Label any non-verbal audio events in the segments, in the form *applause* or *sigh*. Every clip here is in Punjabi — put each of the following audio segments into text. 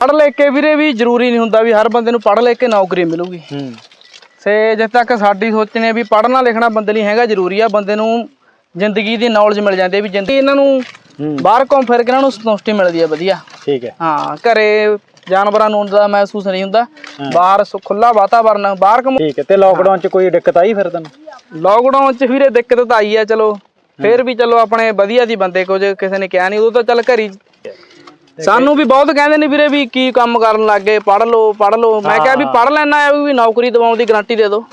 ਪੜ੍ਹ ਲੈ ਕੇ ਵੀਰੇ ਵੀ ਜ਼ਰੂਰੀ ਨਹੀਂ ਹੁੰਦਾ ਵੀ ਹਰ ਬੰਦੇ ਨੂੰ ਪੜ੍ਹ ਲੈ ਕੇ ਨੌਕਰੀ ਮਿਲੂਗੀ। ਹੂੰ। ਸੇ ਜਦ ਤੱਕ ਸਾਡੀ ਸੋਚਣੇ ਆ ਵੀ ਪੜ੍ਹਨਾ ਲਿਖਣਾ ਬੰਦੇ ਲਈ ਹੈਗਾ ਜ਼ਰੂਰੀ ਆ ਬੰਦੇ ਨੂੰ ਜ਼ਿੰਦਗੀ ਦੀ ਨੌਲੇਜ ਮਿਲ ਜਾਂਦੀ ਹੈ ਵੀ ਜ਼ਿੰਦਗੀ ਇਹਨਾਂ ਨੂੰ ਬਾਹਰ ਘੁੰਮ ਫਿਰ ਕੇ ਇਹਨਾਂ ਨੂੰ ਸੰਤੁਸ਼ਟੀ ਮਿਲਦੀ ਹੈ ਵਧੀਆ। ਠੀਕ ਹੈ। ਹਾਂ ਘਰੇ ਜਾਨਵਰਾਂ ਨੂੰ ਦਾ ਮਹਿਸੂਸ ਨਹੀਂ ਹੁੰਦਾ। ਬਾਹਰ ਖੁੱਲਾ ਵਾਤਾਵਰਨ ਬਾਹਰ ਘੁੰਮ ਠੀਕ ਹੈ ਤੇ ਲੋਕਡਾਊਨ ਚ ਕੋਈ ਦਿੱਕਤ ਆਈ ਫਿਰ ਤੈਨੂੰ? ਲੋਕਡਾਊਨ ਚ ਵੀਰੇ ਦਿੱਕਤ ਤਾਂ ਆਈ ਆ ਚਲੋ। ਫੇਰ ਵੀ ਚਲੋ ਆਪਣੇ ਵਧੀਆ ਦੀ ਬੰਦੇ ਕੁਝ ਕਿਸੇ ਨੇ ਕਿਹਾ ਨਹੀਂ ਉਦੋਂ ਤਾਂ ਚੱਲ ਘਰੀ ਸਾਨੂੰ ਵੀ ਬਹੁਤ ਕਹਿੰਦੇ ਨੇ ਵੀਰੇ ਵੀ ਕੀ ਕੰਮ ਕਰਨ ਲੱਗੇ ਪੜ ਲਓ ਪੜ ਲਓ। ਮੈਂ ਕਿਹਾ ਵੀ ਪੜ ਲੈਣਾ ਹੈ ਵੀ ਨੌਕਰੀ ਦਿਵਾਉਣ ਦੀ ਗਾਰੰਟੀ ਦੇ ਦਿਓ।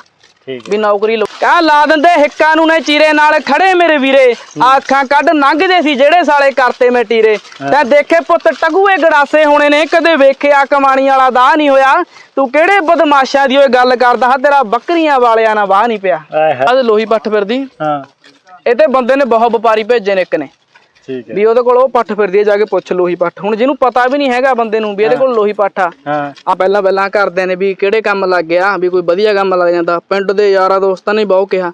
ਠੀਕ ਵੀ ਨੌਕਰੀ ਲੋ ਕਹ ਲਾ ਦਿੰਦੇ ਹਿੱਕਾਂ ਨੂੰ ਨੇ ਚੀਰੇ ਨਾਲ ਖੜੇ ਮੇਰੇ ਵੀਰੇ। ਆਖਾਂ ਕੱਢ ਲੰਘਦੇ ਸੀ ਜਿਹੜੇ ਸਾਲੇ ਕਰਤੇ ਮੈਂ ਟੀਰੇ। ਤੈਂ ਦੇਖੇ ਪੁੱਤ ਟਗੂਏ ਗੜਾਸੇ ਹੋਣੇ ਨੇ ਕਦੇ ਵੇਖਿਆ ਕਮਾਣੀ ਵਾਲਾ ਦਾ ਨਹੀਂ ਹੋਇਆ। ਤੂੰ ਕਿਹੜੇ ਬਦਮਾਸ਼ਾਂ ਦੀ ਓਏ ਗੱਲ ਕਰਦਾ ਹਾਂ ਤੇਰਾ ਬੱਕਰੀਆਂ ਵਾਲਿਆਂ ਨਾਲ ਵਾਹ ਨਹੀਂ ਪਿਆ। ਅੱਜ ਲੋਹੀ ਪੱਠ ਫਿਰਦੀ। ਹਾਂ। ਇਹ ਤੇ ਬੰਦੇ ਨੇ ਬਹੁਤ ਵਪਾਰੀ ਭੇਜੇ ਨੇ ਇੱਕ ਨੇ। ਠੀਕ ਹੈ। ਵੀ ਉਹਦੇ ਕੋਲ ਉਹ ਪੱਠ ਫਿਰਦੀ ਹੈ ਜਾ ਕੇ ਪੁੱਛ ਲੋਹੀ ਪੱਠ। ਹੁਣ ਜਿਹਨੂੰ ਪਤਾ ਵੀ ਨਹੀਂ ਹੈਗਾ ਬੰਦੇ ਨੂੰ ਵੀ ਇਹਦੇ ਕੋਲ ਲੋਹੀ ਪੱਠ ਆ। ਆ ਪਹਿਲਾਂ ਪਹਿਲਾਂ ਕਰਦੇ ਨੇ ਵੀ ਕਿਹੜੇ ਕੰਮ ਲੱਗ ਗਿਆ ਵੀ ਕੋਈ ਵਧੀਆ ਕੰਮ ਲੱਗ ਜਾਂਦਾ। ਪਿੰਡ ਦੇ ਯਾਰਾਂ ਦੋਸਤਾਂ ਨੇ ਬਹੁਤ ਕਿਹਾ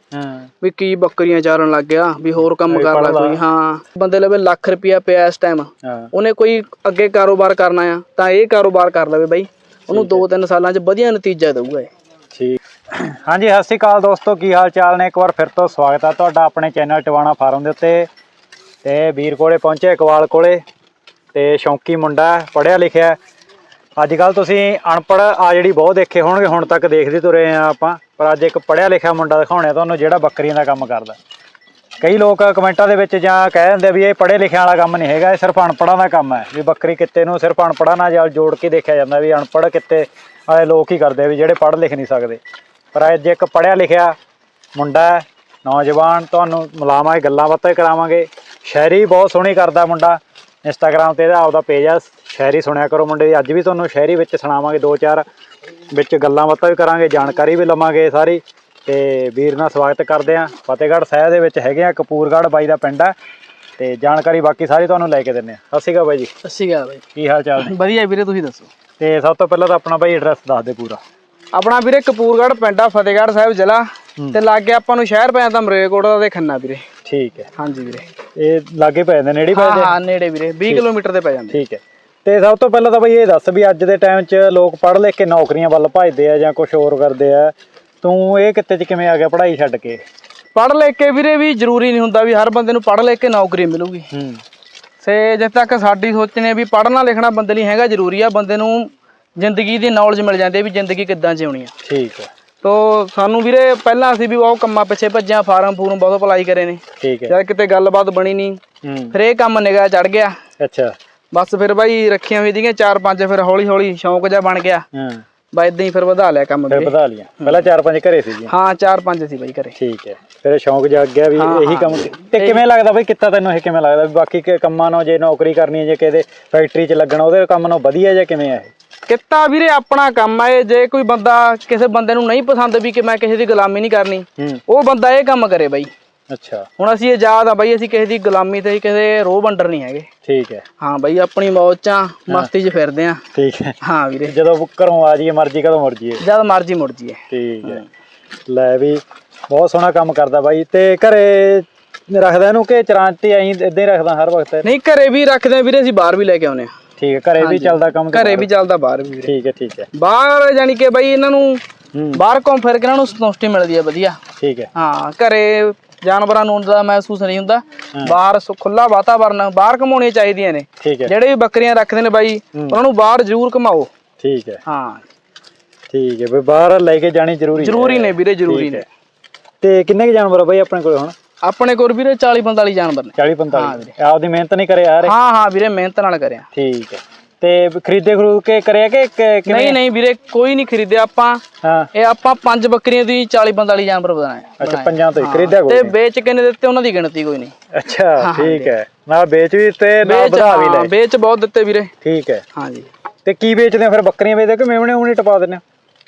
ਵੀ ਕੀ ਬੱਕਰੀਆਂ ਚਾਰਨ ਲੱਗ ਗਿਆ ਵੀ ਹੋਰ ਕੰਮ ਕਰ ਲੈ ਕੋਈ। ਹਾਂ। ਬੰਦੇ ਲਵੇ ਲੱਖ ਰੁਪਿਆ ਪਿਆ ਇਸ ਟਾਈਮ ਉਹਨੇ ਕੋਈ ਅੱਗੇ ਕਾਰੋਬਾਰ ਕਰਨਾ ਆ ਤਾਂ ਇਹ ਕਾਰੋਬਾਰ ਕਰ ਲਵੇ ਬਾਈ। ਉਹਨੂੰ 2-3 ਸਾਲਾਂ 'ਚ ਵਧੀਆ ਨਤੀਜਾ ਦੇਊਗਾ ਇਹ। ਠੀਕ। ਹਾਂਜੀ ਸਤਿ ਸ਼੍ਰੀ ਅਕਾਲ ਦੋਸਤੋ ਕੀ ਹਾਲ ਚਾਲ ਨੇ? ਇੱਕ ਵਾਰ ਫਿਰ ਤੋਂ ਸਵਾਗਤ ਹੈ ਤੁਹਾਡਾ ਆਪਣੇ ਚੈਨਲ ਟਵਾਣਾ ਫਾਰਮ ਦੇ ਉੱਤੇ। ਤੇ ਵੀਰ ਕੋਲੇ ਪਹੁੰਚੇ ਇਕਵਾਲ ਕੋਲੇ ਤੇ ਸ਼ੌਂਕੀ ਮੁੰਡਾ ਪੜਿਆ ਲਿਖਿਆ। ਅੱਜ ਕੱਲ ਤੁਸੀਂ ਅਨਪੜ ਆ ਜਿਹੜੀ ਬਹੁਤ ਦੇਖੇ ਹੋਣਗੇ, ਹੁਣ ਤੱਕ ਦੇਖਦੇ ਤੁਰੇ ਆ ਆਪਾਂ, ਪਰ ਅੱਜ ਇੱਕ ਪੜਿਆ ਲਿਖਿਆ ਮੁੰਡਾ ਦਿਖਾਉਣਾ ਤੁਹਾਨੂੰ ਜਿਹੜਾ ਬੱਕਰੀਆਂ ਦਾ ਕੰਮ ਕਰਦਾ। ਕਈ ਲੋਕ ਕਮੈਂਟਾਂ ਦੇ ਵਿੱਚ ਜਾਂ ਕਹਿ ਦਿੰਦੇ ਵੀ ਇਹ ਪੜ੍ਹੇ ਲਿਖਿਆਂ ਵਾਲਾ ਕੰਮ ਨਹੀਂ ਹੈਗਾ, ਇਹ ਸਿਰਫ ਅਨਪੜ੍ਹਾਂ ਦਾ ਕੰਮ ਹੈ। ਵੀ ਬੱਕਰੀ ਕਿੱਤੇ ਨੂੰ ਸਿਰਫ ਅਨਪੜ੍ਹਾਂ ਨਾਲ ਜੋੜ ਕੇ ਦੇਖਿਆ ਜਾਂਦਾ ਵੀ ਅਨਪੜ੍ਹ ਕਿੱਤੇ ਵਾਲੇ ਲੋਕ ਹੀ ਕਰਦੇ ਵੀ ਜਿਹੜੇ ਪੜ੍ਹ ਲਿਖ ਨਹੀਂ ਸਕਦੇ। ਪਰ ਅੱਜ ਇੱਕ ਪੜ੍ਹਿਆ ਲਿਖਿਆ ਮੁੰਡਾ ਨੌਜਵਾਨ, ਤੁਹਾਨੂੰ ਮਿਲਾਵਾਂਗੇ ਗੱਲਾਂ ਬਾਤਾਂ ਕਰਾਵਾਂਗੇ। ਸ਼ਾਇਰੀ ਬਹੁਤ ਸੋਹਣੀ ਕਰਦਾ ਮੁੰਡਾ। ਇੰਸਟਾਗ੍ਰam ਤੇ ਇਹਦਾ ਆਪਦਾ ਪੇਜ ਆ ਸ਼ਾਇਰੀ ਸੁਣਿਆ ਕਰੋ ਮੁੰਡੇ ਦੀ। ਅੱਜ ਵੀ ਤੁਹਾਨੂੰ ਸ਼ਾਇਰੀ ਵਿੱਚ ਸੁਣਾਵਾਂਗੇ ਦੋ ਚਾਰ ਵਿੱਚ ਗੱਲਾਂ ਬਾਤਾਂ ਵੀ ਕਰਾਂਗੇ ਜਾਣਕਾਰੀ ਵੀ ਲਵਾਂਗੇ ਸਾਰੀ। ਤੇ ਵੀਰ ਨਾਲ ਸਵਾਗਤ ਕਰਦੇ ਆ ਫਤਿਹਗੜ੍ਹ ਸਾਹਿਬ ਦੇ ਵਿੱਚ ਹੈਗੇ ਆ ਕਪੂਰਗੜ੍ਹ ਬਾਈ ਦਾ ਪਿੰਡ ਆ। ਤੇ ਜਾਣਕਾਰੀ ਬਾਕੀ ਸਾਰੀ ਤੁਹਾਨੂੰ ਲੈ ਕੇ ਦਿੰਨੇ ਆ ਸਤਿ ਸ਼੍ਰੀ ਅਕਾਲ ਬਾਈ ਜੀ। ਸਤਿ ਸ਼੍ਰੀ ਅਕਾਲ ਬਾਈ। ਕੀ ਹਾਲ ਚਾਲ ਨੇ? ਵਧੀਆ ਵੀਰੇ ਤੁਸੀਂ ਦੱਸੋ? ਤੇ ਸਭ ਤੋਂ ਪਹਿਲਾਂ ਤਾਂ ਆਪਣਾ ਬਾਈ ਐਡਰੈਸ ਦੱਸ ਦੇ ਪੂਰਾ। ਆਪਣਾ ਵੀਰੇ ਕਪੂਰਗੜ੍ਹ ਪਿੰਡ ਆ ਫਤਿਹਗੜ੍ਹ ਸਾਹਿਬ ਜ਼ਿਲ੍ਹਾ। ਤੇ ਲਾਗੇ ਆਪਾਂ ਨੂੰ ਸ਼ਹਿਰ ਪੈ ਜਾਂਦਾ ਮਰੇਕੋਟਾ ਤੇ ਖੰਨਾ ਵੀਰੇ। ਠੀਕ ਹੈ। ਹਾਂਜੀ ਵੀਰੇ। ਇਹ ਲਾਗੇ ਪੈ ਜਾਂਦੇ ਨੇੜੇ ਪੈ ਹਾਂ ਜਾਂਦੇ? ਹਾਂ ਨੇੜੇ ਵੀਰੇ 20 ਕਿਲੋਮੀਟਰ ਤੇ ਪੈ ਜਾਂਦੇ। ਠੀਕ ਹੈ। ਤੇ ਸਭ ਤੋਂ ਪਹਿਲਾਂ ਤਾਂ ਬਈ ਇਹ ਦੱਸ ਵੀ ਅੱਜ ਦੇ ਟਾਈਮ 'ਚ ਲੋਕ ਪੜ੍ਹ ਲਿਖ ਕੇ ਨੌਕਰੀਆਂ ਵੱਲ ਭੱਜਦੇ ਆ ਜਾਂ ਕੁਝ ਹੋਰ ਕਰਦੇ ਆ। ਤੂੰ ਇਹ ਕਿੱਤੇ 'ਚ ਕਿਵੇਂ ਆ ਗਿਆ ਪੜ੍ਹਾਈ ਛੱਡ ਕੇ? ਪੜ੍ਹ ਲੈ ਕੇ ਵੀਰੇ ਵੀ ਜ਼ਰੂਰੀ ਨਹੀਂ ਹੁੰਦਾ ਵੀ ਹਰ ਬੰਦੇ ਨੂੰ ਪੜ੍ਹ ਲੈ ਕੇ ਨੌਕਰੀ ਮਿਲੂਗੀ। ਹੂੰ। ਸੇ ਜਦ ਤੱਕ ਸਾਡੀ ਸੋਚਣੇ ਵੀ ਪੜ੍ਹਨਾ ਲਿਖਣਾ ਬੰਦੇ ਲਈ ਹੈਗਾ ਜ਼ਰੂਰੀ ਆ ਬੰਦੇ ਨੂੰ ਜ਼ਿੰਦਗੀ ਦੀ ਨੌਲੇਜ ਮਿਲ ਜਾਂਦੀ ਹੈ ਵੀ ਜ਼ਿੰਦਗੀ ਕਿੱਦਾਂ ਜਿਉਣੀ ਆ। ਠੀਕ ਹੈ। ਤੋ ਸਾਨੂੰ ਵੀਰੇ ਪਹਿਲਾਂ ਅਸੀਂ ਵੀ ਬਹੁਤ ਕੰਮਾਂ ਪਿੱਛੇ ਭੱਜਿਆ ਫਾਰਮ ਫੂਰਮ ਬਹੁਤ ਅਪਲਾਈ ਕਰੇ ਨੇ। ਠੀਕ ਹੈ। ਜਦ ਕਿਤੇ ਗੱਲਬਾਤ ਬਣੀ ਨਹੀਂ। ਫਿਰ ਇਹ ਕੰਮ ਨਿਗਾਹ ਚੜ ਗਿਆ। ਅੱਛਾ। ਬਸ ਫਿਰ ਬਾਈ ਰੱਖੀਆਂ ਹੋਈ ਦੀਆਂ ਚਾਰ ਪੰਜ ਫਿਰ ਹੌਲੀ ਹੌਲੀ ਸ਼ੌਂਕ ਜਿਹਾ ਬਣ ਗਿਆ। ਹਾਂ। ਬਾ ਇਦਾਂ ਹੀ ਫਿਰ ਵਧਾ ਲਿਆ ਕੰਮ ਫਿਰ ਵਧਾ ਲੀਆਂ। ਪਹਿਲਾਂ ਚਾਰ ਪੰਜ ਘਰੇ ਸੀ ਹਾਂ ਚਾਰ ਪੰਜ ਸੀ ਬਾਈ ਘਰੇ। ਠੀਕ ਹੈ। ਫਿਰ ਸ਼ੌਂਕ ਜਾਗ ਗਿਆ ਵੀ ਇਹੀ। ਕੰਮ ਤੇ ਕਿਵੇਂ ਲੱਗਦਾ ਬਈ? ਕਿੱਤਾ ਤੈਨੂੰ ਇਹ ਕਿਵੇਂ ਲੱਗਦਾ? ਵੀ ਬਾਕੀ ਕੰਮਾਂ ਨੂੰ ਜੇ ਨੌਕਰੀ ਕਰਨੀ ਹੈ ਜੇ ਕਿਤੇ ਫੈਕਟਰੀ 'ਚ ਲੱਗਣਾ ਉਹਦੇ ਕੰਮ ਨੂੰ ਵਧੀਆ ਜਾਂ ਕਿਵੇਂ ਆ ਇਹ? ਕਿੱਤਾ ਵੀਰੇ ਆਪਣਾ ਕੰਮ ਆ ਇਹ। ਜੇ ਕੋਈ ਬੰਦਾ ਕਿਸੇ ਬੰਦੇ ਨੂੰ ਨਹੀਂ ਪਸੰਦ ਵੀ ਕਿ ਮੈਂ ਕਿਸੇ ਦੀ ਗੁਲਾਮੀ ਨਹੀਂ ਕਰਨੀ ਉਹ ਬੰਦਾ ਇਹ ਕੰਮ ਕਰੇ ਬਾਈ। ਅੱਛਾ। ਹੁਣ ਅਸੀਂ ਆਜ਼ਾਦ ਆ ਬਾਈ ਅਸੀਂ ਕਿਸੇ ਦੀ ਗੁਲਾਮੀ ਤੇ ਕਿਸੇ ਰੋਹ ਬੰਡਰ ਨਹੀਂ ਹੈਗੇ। ਠੀਕ ਹੈ। ਹਾਂ ਬਾਈ ਆਪਣੀ ਮੌਜ ਚ ਮਸਤੀ 'ਚ ਫਿਰਦੇ ਆ। ਠੀਕ ਹੈ। ਹਾਂ ਵੀਰੇ। ਜਦੋਂ ਘਰੋਂ ਆ ਜਾਈਏ ਮਰਜ਼ੀ ਕਦੋਂ ਮੁੜ ਜਾਈਏ। ਜਦ ਮਰਜ਼ੀ ਮੁੜ ਜੀਏ ਠੀਕ ਹੈ। ਲੈ ਵੀ ਬਹੁਤ ਸੋਹਣਾ ਕੰਮ ਕਰਦਾ ਬਾਈ। ਤੇ ਘਰੇ ਰੱਖਦਾ ਇਹਨੂੰ ਕਿ ਚਰਾਂਚ ਤੇ ਐਂ ਇਦਾਂ ਹੀ ਰੱਖਦਾ ਹਰ ਵਕਤ? ਨਹੀਂ ਘਰੇ ਵੀ ਰੱਖਦੇ ਆ ਵੀਰੇ ਅਸੀਂ ਬਾਹਰ ਵੀ ਲੈ ਕੇ ਆਉਨੇ ਆ। ਠੀਕ ਹੈ ਘਰੇ ਵੀ ਚੱਲਦਾ ਕੰਮ ਤੇ ਘਰੇ ਵੀ ਚੱਲਦਾ ਬਾਹਰ ਵੀ ਵੀਰੇ। ਠੀਕ ਹੈ ਠੀਕ ਹੈ। ਬਾਹਰ ਜਾਨੀ ਕਿ ਬਾਈ ਇਹਨਾਂ ਨੂੰ ਬਾਹਰ ਘੁੰਮ ਫਿਰ ਕੇ ਇਹਨਾਂ ਨੂੰ ਸੰਤੁਸ਼ਟੀ ਮਿਲਦੀ ਹੈ ਵਧੀਆ। ਠੀਕ ਹੈ। ਹਾਂ ਘਰੇ ਜਾਨਵਰਾਂ ਨੂੰ ਦਾ ਮਹਿਸੂਸ ਨਹੀਂ ਹੁੰਦਾ। ਬਾਹਰ ਖੁੱਲਾ ਵਾਤਾਵਰਨ ਬਾਹਰ ਘਮਾਉਣੀਆਂ ਚਾਹੀਦੀਆਂ ਨੇ। ਠੀਕ ਹੈ। ਜਿਹੜੇ ਵੀ ਬੱਕਰੀਆਂ ਰੱਖਦੇ ਨੇ ਬਾਈ ਉਹਨਾਂ ਨੂੰ ਬਾਹਰ ਜ਼ਰੂਰ ਘਮਾਓ। ਠੀਕ ਹੈ। ਹਾਂ। ਠੀਕ ਹੈ ਵੀ ਬਾਹਰ ਲੈ ਕੇ ਜਾਣੀ ਜ਼ਰੂਰੀ। ਜ਼ਰੂਰੀ ਨੇ ਵੀਰੇ ਜ਼ਰੂਰੀ ਨੇ। ਤੇ ਕਿੰਨੇ ਕੁ ਜਾਨਵਰ ਆ ਬਾਈ ਆਪਣੇ ਕੋਲ ਹੁਣ? ਆਪਣੇ ਕੋਲ ਵੀਰੇ 40 45 ਜਾਨਵਰ ਨੇ। 40 45 ਆਪਦੀ ਮਿਹਨਤ ਨਹੀਂ ਕਰੇ ਯਾਰ ਹਾਂ ਹਾਂ ਵੀਰੇ ਮਿਹਨਤ ਨਾਲ ਕਰਿਆ। ਠੀਕ ਹੈ। ਤੇ ਖਰੀਦੇ ਖਰੂਦ ਕੇ ਕਰਿਆ ਕਿ ਕਿਵੇਂ? ਨਹੀਂ ਨਹੀਂ ਵੀਰੇ ਕੋਈ ਨਹੀਂ ਖਰੀਦਿਆ ਆਪਾਂ। ਹਾਂ। ਇਹ ਆਪਾਂ ਪੰਜ ਬੱਕਰੀਆਂ ਦੀ 40 45 ਜਾਨਵਰ ਬਣਾਏ ਅੱਛਾ ਪੰਜਾਂ ਤੋਂ ਹੀ ਖਰੀਦਿਆ ਕੋਈ ਤੇ ਵੇਚ ਕੇ ਨੇ ਦਿੱਤੇ ਉਹਨਾਂ ਦੀ ਗਿਣਤੀ ਕੋਈ ਨਹੀਂ। ਅੱਛਾ ਠੀਕ ਹੈ। ਨਾਲ ਵੇਚ ਵੀ ਤੇ ਵੇਚ ਵਧਾ ਵੀ ਲੈ ਵੇਚ ਬਹੁਤ ਦਿੱਤੇ ਵੀਰੇ। ਠੀਕ ਹੈ। ਹਾਂਜੀ ਤੇ ਕੀ ਵੇਚਦੇ ਆ ਫਿਰ? ਬੱਕਰੀਆਂ ਵੇਚਦੇ ਕਿ ਮੇਵਣੇ ਉਹਨੇ ਟਪਾ ਦਿੰਦੇ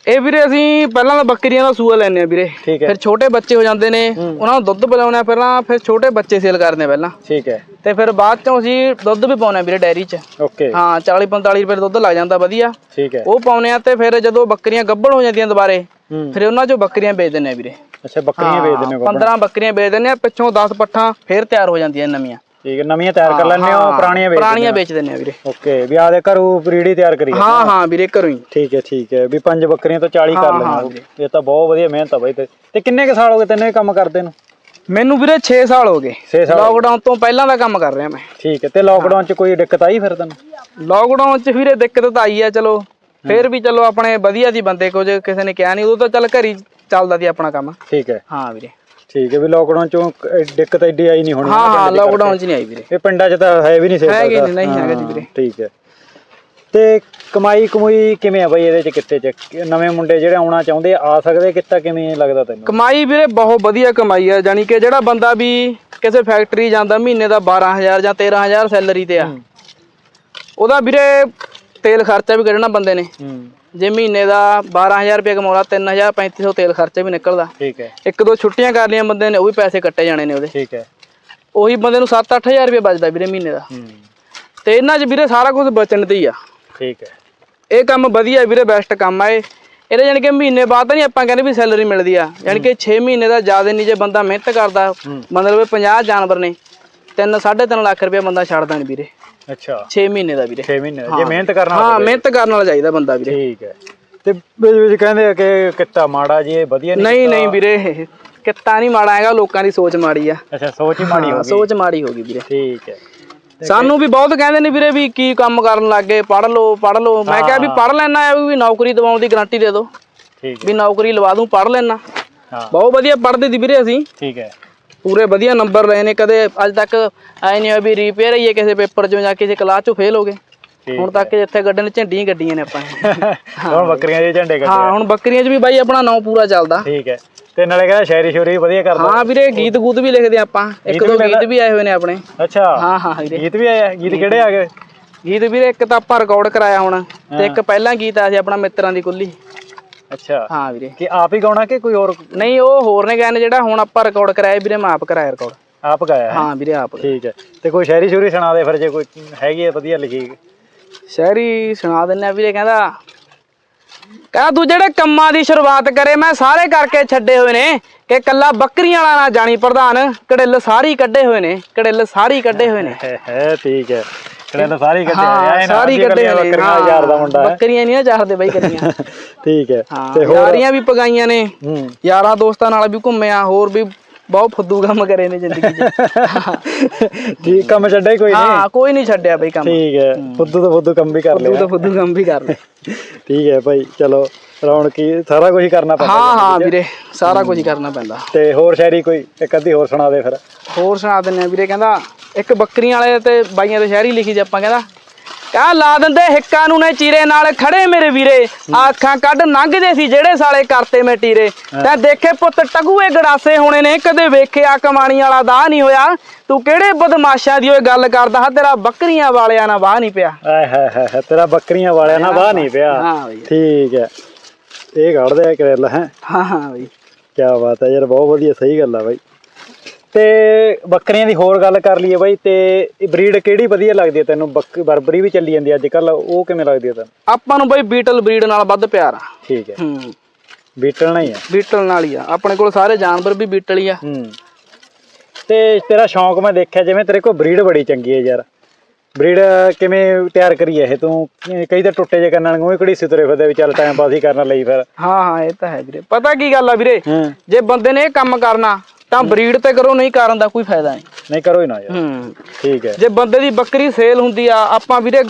ਇਹ ਵੀਰੇ ਅਸੀਂ ਪਹਿਲਾਂ ਤਾਂ ਬੱਕਰੀਆਂ ਦਾ ਸੂਆ ਲੈਨੇ ਆ ਵੀਰੇ। ਠੀਕ ਹੈ। ਫਿਰ ਛੋਟੇ ਬੱਚੇ ਹੋ ਜਾਂਦੇ ਨੇ ਉਹਨਾਂ ਨੂੰ ਦੁੱਧ ਪਿਲਾਉਣਾ ਪਹਿਲਾਂ ਫਿਰ ਛੋਟੇ ਬੱਚੇ ਸੇਲ ਕਰਦੇ ਆ ਪਹਿਲਾਂ। ਠੀਕ ਹੈ। ਤੇ ਫਿਰ ਬਾਅਦ ਚੋਂ ਅਸੀਂ ਦੁੱਧ ਵੀ ਪਾਉਨੇ ਆ ਵੀਰੇ ਡੈਰੀ 'ਚ। ਓਕੇ। ਹਾਂ 40 45 ਰੁਪਏ ਦਾ ਦੁੱਧ ਲੱਗ ਜਾਂਦਾ ਵਧੀਆ। ਠੀਕ ਹੈ। ਉਹ ਪਾਉਨੇ ਆ ਤੇ ਫਿਰ ਜਦੋਂ ਬੱਕਰੀਆਂ ਗੱਭਣ ਹੋ ਜਾਂਦੀਆਂ ਦੁਬਾਰੇ ਹੂੰ। ਫਿਰ ਉਹਨਾਂ 'ਚੋਂ ਬੱਕਰੀਆਂ ਵੇਚ ਦਿੰਨੇ ਆ ਵੀਰੇ। ਅੱਛਾ ਬੱਕਰੀਆਂ ਵੇਚਦੇ ਨੇ 15 ਬੱਕਰੀਆਂ ਵੇਚ ਦਿੰਨੇ ਆ ਪਿੱਛੋਂ 10 ਪੱਠਾਂ ਫਿਰ ਤਿਆਰ ਹੋ ਜਾਂਦੀਆਂ ਨਵੀਆਂ। ਠੀਕ ਹੈ ਨਵੀਆਂ ਤਿਆਰ ਕਰ ਲੈਣੇ ਹੋ ਪੁਰਾਣੀਆਂ ਵੇਚ ਪੁਰਾਣੀਆਂ ਵੇਚ ਦਿੰਨੇ ਆ ਵੀਰੇ। ਓਕੇ ਵੀ ਆਦੇ ਘਰੋਂ ਬਰੀਡ ਹੀ ਤਿਆਰ ਕਰੀ। ਹਾਂ ਹਾਂ। ਵੀਰੇ ਘਰੋਂ ਹੀ। ਠੀਕ ਹੈ ਠੀਕ ਹੈ ਵੀ ਪੰਜ ਬੱਕਰੀਆਂ ਤੋਂ 40 ਕਰ ਲੈਣਾ ਇਹ ਤਾਂ ਬਹੁਤ ਵਧੀਆ ਮਿਹਨਤ ਆ ਬਾਈ ਤੇ। ਤੇ ਕਿੰਨੇ ਕੁ ਸਾਲ ਹੋ ਗਏ ਤੈਨੂੰ ਇਹ ਕੰਮ ਕਰਦੇ ਨੂੰ? ਮੈਨੂੰ ਵੀਰੇ 6 ਸਾਲ ਹੋ ਗਏ। ਸਾਲ ਲੋਕਡਾਊਨ ਤੋਂ ਪਹਿਲਾਂ ਦਾ ਕੰਮ ਕਰ ਰਿਹਾ ਮੈਂ। ਠੀਕ ਹੈ ਤੇ ਲੋਕਡਾਊਨ ਚ ਕੋਈ ਦਿੱਕਤ ਆਈ ਫਿਰ ਤੈਨੂੰ? ਲੋਕਡਾਊਨ 'ਚ ਵੀਰੇ ਦਿੱਕਤ ਤਾਂ ਆਈ ਆ ਚਲੋ। ਫੇਰ ਵੀ ਚਲੋ ਆਪਣੇ ਵਧੀਆ ਦੀ ਬੰਦੇ ਕੁਝ ਕਿਸੇ ਨੇ ਕਿਹਾ ਨਹੀਂ ਉਦੋਂ ਤਾਂ ਚੱਲ ਘਰ ਚੱਲਦਾ ਸੀ ਆਪਣਾ ਕੰਮ। ਠੀਕ ਹੈ। ਹਾਂ ਵੀਰੇ। ਠੀਕ ਹੈ ਵੀ ਲੋਕਡਾਊਨ ਚੋਂ ਕ- ਦਿੱਕਤ ਐਡੀ ਆਈ ਨਹੀਂ ਹੋਣੀ ਹਾਂ ਹਾਂ ਲੋਕਡਾਊਨ 'ਚ ਨਹੀਂ ਆਈ ਵੀਰੇ। ਇਹ ਪਿੰਡਾਂ 'ਚ ਤਾਂ ਹੈ ਵੀ ਨਹੀਂ ਸੇ ਹੈਗੇ ਨਹੀਂ ਹੈਗਾ ਜੀ ਵੀਰੇ। ਠੀਕ ਹੈ। ਤੇ ਕਮਾਈ ਕਮੂਈ ਕਿਵੇਂ ਆ ਬਈ ਇਹਦੇ 'ਚ ਕਿੱਤੇ 'ਚ? ਕਿ ਨਵੇਂ ਮੁੰਡੇ ਜਿਹੜੇ ਆਉਣਾ ਚਾਹੁੰਦੇ ਆ ਆ ਸਕਦੇ? ਕਿੱਤਾ ਕਿਵੇਂ ਲੱਗਦਾ ਤੈਨੂੰ? ਕਮਾਈ ਵੀਰੇ ਬਹੁਤ ਵਧੀਆ ਕਮਾਈ ਆ ਜਾਨੀ ਕਿ ਜਿਹੜਾ ਬੰਦਾ ਵੀ ਕਿਸੇ ਫੈਕਟਰੀ ਜਾਂਦਾ ਮਹੀਨੇ ਦਾ 12000 ਜਾਂ 13000 ਸੈਲਰੀ ਤੇ ਆ। ਉਹਦਾ ਵੀਰੇ ਤੇਲ ਖਰਚਾ ਵੀ ਕੱਢਣਾ ਬੰਦੇ ਨੇ। ਹੂੰ। ਜੇ ਮਹੀਨੇ ਦਾ 12000 ਰੁਪਏ ਕਮਾਉਣਾ 3000 3500 ਤੇਲ ਖਰਚਾ ਵੀ ਨਿਕਲਦਾ। ਠੀਕ ਹੈ। ਇੱਕ ਦੋ ਛੁੱਟੀਆਂ ਕਰ ਲਈਆਂ ਬੰਦੇ ਨੇ ਉਹ ਵੀ ਪੈਸੇ ਕੱਟੇ ਜਾਣੇ ਨੇ ਉਹਦੇ। ਠੀਕ ਹੈ। ਉਹੀ ਬੰਦੇ ਨੂੰ 7-8000 ਰੁਪਏ ਬਚਦਾ ਵੀਰੇ ਮਹੀਨੇ ਦਾ। ਤੇ ਇਹਨਾਂ 'ਚ ਵੀਰੇ ਸਾਰਾ ਕੁਝ ਬਚਣ ਤੇ ਹੀ ਆ। ਠੀਕ ਹੈ। ਇਹ ਕੰਮ ਵਧੀਆ ਵੀਰੇ ਬੈਸਟ ਕੰਮ ਆ ਇਹ। ਇਹਦੇ ਜਾਣੀ ਕਿ ਮਹੀਨੇ ਬਾਅਦ ਤਾਂ ਨਹੀਂ ਆਪਾਂ ਕਹਿੰਦੇ ਵੀ ਸੈਲਰੀ ਮਿਲਦੀ ਆ। ਜਾਣੀ ਕਿ 6 ਮਹੀਨੇ ਦਾ ਜ਼ਿਆਦਾ ਨਹੀਂ ਜੇ ਬੰਦਾ ਮਿਹਨਤ ਕਰਦਾ ਮਤਲਬ ਇਹ 50 ਜਾਨਵਰ ਨੇ 3 3.5 ਲੱਖ ਰੁਪਏ ਬੰਦਾ ਛੱਡਦਾ ਨਹੀਂ ਵੀਰੇ। ਅੱਛਾ। 6 ਮਹੀਨੇ ਦਾ ਵੀਰੇ। 6 ਮਹੀਨੇ ਜੇ ਮਿਹਨਤ ਕਰਨਾ ਹਾਂ ਮਿਹਨਤ ਕਰਨ ਵਾਲਾ ਚਾਹੀਦਾ ਬੰਦਾ ਵੀਰੇ। ਠੀਕ ਹੈ। ਤੇ ਵਿੱਚ ਵਿੱਚ ਕਹਿੰਦੇ ਆ ਕਿ ਕਿੱਤਾ ਮਾੜਾ ਜੀ ਇਹ ਵਧੀਆ ਨਹੀਂ ਨਹੀਂ ਨਹੀਂ ਵੀਰੇ ਕਿੱਤਾ ਨਹੀਂ ਮਾੜਾ ਹੈਗਾ ਲੋਕਾਂ ਦੀ ਸੋਚ ਮਾੜੀ ਆ। ਅੱਛਾ ਸੋਚ ਹੀ ਮਾੜੀ ਹੋ ਹਾਂ, ਗਈ ਸੋਚ ਮਾੜੀ ਹੋ ਗਈ ਵੀਰੇ। ਠੀਕ ਹੈ। ਸਾਨੂੰ ਵੀ ਬਹੁਤ ਕਹਿੰਦੇ ਨੇ ਵੀਰੇ ਵੀ ਕੀ ਕੰਮ ਕਰਨ ਲੱਗੇ ਪੜ੍ਹ ਲਓ ਪੜ੍ਹ ਲਓ। ਮੈਂ ਕਿਹਾ ਵੀ ਪੜ੍ਹ ਲੈਣਾ ਹੈ ਵੀ ਨੌਕਰੀ ਦਿਵਾਉਣ ਦੀ ਗਾਰੰਟੀ ਦੇ ਦਿਓ। ਠੀਕ ਹੈ। ਵੀ ਨੌਕਰੀ ਲਵਾ ਦੂੰ ਪੜ੍ਹ ਲੈਣਾ ਹਾਂ। ਬਹੁਤ ਵਧੀਆ ਪੜ੍ਹਦੇ ਦੀ ਵੀਰੇ ਅਸੀਂ। ਠੀਕ ਹੈ। ਪੂਰੇ ਵਧੀਆ ਨੰਬਰ ਲਏ ਨੇ ਕਦੇ ਅੱਜ ਤੱਕ ਐ ਨਹੀਂ ਹੋਇਆ ਵੀ ਰੀਪੇਅਰ ਹੀ ਹੈ ਕਿਸੇ ਪੇਪਰ 'ਚੋਂ ਜਾਂ ਕਿਸੇ ਕਲਾਸ 'ਚੋਂ ਫੇਲ ਹੋ ਗਏ। ਹੁਣ ਤੱਕ ਜਿੱਥੇ ਗੱਡੇ ਨੇ ਝੰਡੀਆਂ ਹੀ ਗੱਡੀਆਂ ਨੇ ਆਪਾਂ। *laughs* ਹੁਣ ਬੱਕਰੀਆਂ ਦੇ ਝੰਡੇ ਕੱਢੇ ਹਾਂ ਹੁਣ ਬੱਕਰੀਆਂ 'ਚ ਵੀ ਬਾਈ ਆਪਣਾ ਨਾਂ ਪੂਰਾ ਚੱਲਦਾ। ਠੀਕ ਹੈ। ਤੇ ਨਾਲੇ ਕਹਿੰਦਾ ਸ਼ਾਇਰੀ ਸ਼ੋਰੀ ਵਧੀਆ ਕਰਦਾ। ਹਾਂ ਵੀਰੇ ਗੀਤ ਗੂਤ ਵੀ ਲਿਖਦੇ ਆਪਾਂ। ਇੱਕ ਦੋ ਗੀਤ ਵੀ ਆਏ ਹੋਏ ਨੇ ਆਪਣੇ। ਅੱਛਾ। ਹਾਂ ਹਾਂ ਵੀਰੇ। ਗੀਤ ਵੀ ਆਇਆ ਗੀਤ ਕਿਹੜੇ ਆ ਗਏ? ਗੀਤ ਵੀਰੇ ਇੱਕ ਤਾਂ ਆਪਾਂ ਰਿਕਾਰਡ ਕਰਾਇਆ ਹੁਣ ਤੇ ਇੱਕ ਪਹਿਲਾਂ ਗੀਤ ਆਇਆ ਸੀ ਆਪਣਾ ਮਿੱਤਰਾਂ ਦੀ ਕੁੱਲੀ। ਅੱਛਾ। ਹਾਂ ਵੀਰੇ। ਕਿ ਆਪ ਹੀ ਗਾਉਣਾ ਕਿ ਕੋਈ ਹੋਰ? ਨਹੀਂ ਉਹ ਹੋਰ ਨੇ ਨੇ ਜਿਹੜਾ ਹੁਣ ਆਪਾਂ ਰਿਕਾਰਡ ਕਰਾਇਆ ਵੀਰੇ ਮੈਂ ਆਪ ਕਰਾਇਆ ਰਿਕਾਰਡ ਆਪ ਗਾਇਆ ਹੈ? ਹਾਂ ਵੀਰੇ ਆਪ ਠੀਕ ਹੈ। ਤੇ ਕੋਈ ਸ਼ਾਇਰੀ ਸ਼ੋਰੀ ਸੁਣਾ ਦੇ ਫਿਰ ਜੇ ਕੋਈ ਹੈਗੀ ਹੈ ਵਧੀਆ ਲਿਖੀ। ਸ਼ਾਇਰੀ ਸੁਣਾ ਦਿੰਨੇ ਆ ਵੀਰੇ ਕਹਿੰਦਾ ਕਹਿੰਦਾ ਤੂੰ ਜਿਹੜੇ ਕੰਮਾਂ ਦੀ ਸ਼ੁਰੂਆਤ ਕਰੇ ਮੈਂ ਸਾਰੇ ਕਰਕੇ ਛੱਡੇ ਹੋਏ ਨੇ ਕਿ ਕੱਲਾ ਬੱਕਰੀਆਂ ਵਾਲਾ ਨਾ ਜਾਣੀ ਪ੍ਰਧਾਨ ਕੜਿੱਲ ਸਾਰੀ ਕੱਢੇ ਹੋਏ ਨੇ ਕੜਿੱਲ ਸਾਰੀ ਕੱਢੇ ਹੋਏ ਨੇ। ਹੈ ਹੈ ਠੀਕ ਹੈ। ਕਿਹੜੇ ਤਾਂ ਸਾਰੇ ਕੱਢੇ ਆ ਹਾਂ ਸਾਰੀ ਨੇ। ਬੱਕਰੀਆਂ ਯਾਰ ਦਾ ਮੁੰਡਾ ਬੱਕਰੀਆਂ ਨਹੀਂ ਨਾ ਚਾਹਦੇ ਬਾਈ *laughs* ਕਰੀਆਂ ਠੀਕ ਹੈ ਤੇ ਹੋਰ? ਯਾਰੀਆਂ ਵੀ ਪਗਾਈਆਂ ਨੇ। ਯਾਰਾਂ ਦੋਸਤਾਂ ਨਾਲ ਵੀ ਘੁੰਮਿਆ ਹੋਰ ਵੀ ਬਹੁਤ ਫੁੱਦੂ ਕੰਮ ਕਰੇ ਨੇ ਜ਼ਿੰਦਗੀ 'ਚ। *laughs* ਠੀਕ ਕੰਮ ਛੱਡਿਆ ਕੋਈ ਨਹੀਂ? ਹਾਂ ਕੋਈ ਨਹੀਂ ਛੱਡਿਆ ਬਈ ਕੰਮ। ਠੀਕ ਹੈ ਫੁੱਦੂ ਤੋਂ ਫੁੱਦੂ ਕੰਮ ਵੀ ਕਰ ਫੁੱਦੂ ਲਿਆ। ਤਾਂ ਫੁੱਦੂ ਕੰਮ ਵੀ ਕਰ ਲੈ *laughs* ਠੀਕ ਹੈ ਭਾਈ ਚਲੋ। ਰੌਣਕੀ ਸਾਰਾ ਕੁਝ ਹੀ ਕਰਨਾ ਪੈਂਦਾ ਹਾਂ ਹਾਂ ਵੀਰੇ ਸਾਰਾ ਕੁਝ ਕਰਨਾ ਪੈਂਦਾ। ਤੇ ਹੋਰ ਸ਼ਾਇਰੀ ਕੋਈ? ਇੱਕ ਅੱਧੀ ਹੋਰ ਸੁਣਾ ਦੇ ਫਿਰ। ਹੋਰ ਸੁਣਾ ਦਿੰਨੇ ਆ ਵੀਰੇ ਕਹਿੰਦਾ ਇੱਕ ਬੱਕਰੀਆਂ ਵਾਲੇ ਤੇ ਬਾਈਆਂ ਦੇ ਸ਼ਹਿਰੀ ਲਿਖੀ ਜੇ ਆਪਾਂ ਕਹਿੰਦਾ ਕਹ ਲਾ ਦਿੰਦੇ ਹਿੱਕਾਂ ਨੂੰ ਨੇ ਚੀਰੇ ਨਾਲ ਖੜੇ ਮੇਰੇ ਵੀਰੇ ਆਖਾਂ ਕੱਢ ਲੰਘਦੇ ਸੀ ਜਿਹੜੇ ਸਾਲੇ ਕਰਤੇ ਮੈਂ ਟੀਰੇ। ਤੈਂ ਦੇਖੇ ਪੁੱਤ ਟਗੂਏ ਗੜਾਸੇ ਹੋਣੇ ਨੇ ਕਦੇ ਵੇਖਿਆ ਕਮਾਣੀ ਵਾਲਾ ਦਾ ਨਹੀਂ ਹੋਇਆ। ਤੂੰ ਕਿਹੜੇ ਬਦਮਾਸ਼ਾਂ ਦੀ ਓਏ ਗੱਲ ਕਰਦਾ ਹਾਂ ਤੇਰਾ ਬੱਕਰੀਆਂ ਵਾਲਿਆਂ ਨਾਲ ਵਾਹ ਨਹੀਂ ਪਿਆ। ਆਏ ਹਾਏ ਹਾਏ ਤੇਰਾ ਬੱਕਰੀਆਂ ਵਾਲਿਆਂ ਨਾਲ ਬਾਹ ਨਹੀਂ ਪਿਆ। ਠੀਕ ਹੈ। ਇਹ ਕੱਢਦੇ ਆ ਕਰੇਲ ਹੈ। ਹਾਂ ਹਾਂ ਬਈ। ਕੀ ਬਾਤ ਹੈ ਯਾਰ ਬਹੁਤ ਵਧੀਆ ਸਹੀ ਗੱਲ ਆ ਬਾਈ। ਤੇ ਬੱਕਰੀਆਂ ਦੀ ਹੋਰ ਗੱਲ ਕਰ ਲਈਏ ਬਾਈ ਤੇ ਇਹ ਬਰੀਡ ਕਿਹੜੀ ਵਧੀਆ ਲੱਗਦੀ ਹੈ ਤੈਨੂੰ? ਬੱਕ ਬਰਬਰੀ ਵੀ ਚੱਲੀ ਜਾਂਦੀ ਅੱਜ ਕੱਲ ਉਹ ਕਿਵੇਂ ਲੱਗਦੀ ਹੈ ਤੈਨੂੰ? ਆਪਾਂ ਨੂੰ ਬਈ ਬੀਟਲ ਬਰੀਡ ਨਾਲ ਵੱਧ ਪਿਆਰ ਆ। ਠੀਕ ਹੈ। ਹੂੰ। ਬੀਟਲ ਨਹੀਂ ਹੈ ਬੀਟਲ ਨਾਲ ਹੀ ਆ। ਆਪਣੇ ਕੋਲ ਸਾਰੇ ਜਾਨਵਰ ਵੀ ਬੀਟਲ ਹੀ ਆ। ਹੂੰ। ਤੇ ਤੇਰਾ ਸ਼ੌਂਕ ਮੈਂ ਦੇਖਿਆ ਜਿਵੇਂ ਤੇਰੇ ਕੋਲ ਬਰੀਡ ਬੜੀ ਚੰਗੀ ਹੈ ਯਾਰ। ਬਰੀਡ ਕਿਵੇਂ ਤਿਆਰ ਕਰੀ ਇਹ? ਤੂੰ ਕਈ ਤਾਂ ਟੁੱਟੇ ਜੇ ਕਰਨ ਵਾਲੇ ਉਹ ਕਿਹੜੀ ਸਿਤਰੇ ਫਿਰਦੇ ਵੀ ਚੱਲ ਟਾਈਮ ਪਾਸ ਹੀ ਕਰਨ ਲਈ ਫਿਰ। ਹਾਂ ਹਾਂ ਇਹ ਤਾਂ ਹੈ ਵੀਰੇ। ਪਤਾ ਕੀ ਗੱਲ ਆ ਵੀਰੇ? ਜੇ ਬੰਦੇ ਨੇ ਇਹ ਕੰਮ ਕਰਨਾ ਤਾਂ ਬਰੀਡ ਤੇ ਕਰੋ ਨਹੀਂ ਕਰਨ ਦਾ ਕੋਈ ਫਾਇਦਾ ਨਹੀਂ। ਨਹੀਂ ਕਰੋ ਹੀ ਨਾ ਯਾਰ। ਹੂੰ। ਠੀਕ ਹੈ। ਜੇ ਬੰਦੇ ਦੀ ਬੱਕਰੀ ਸੇਲ ਹੁੰਦੀ ਆ ਆਪਾਂ ਵੀਰੇ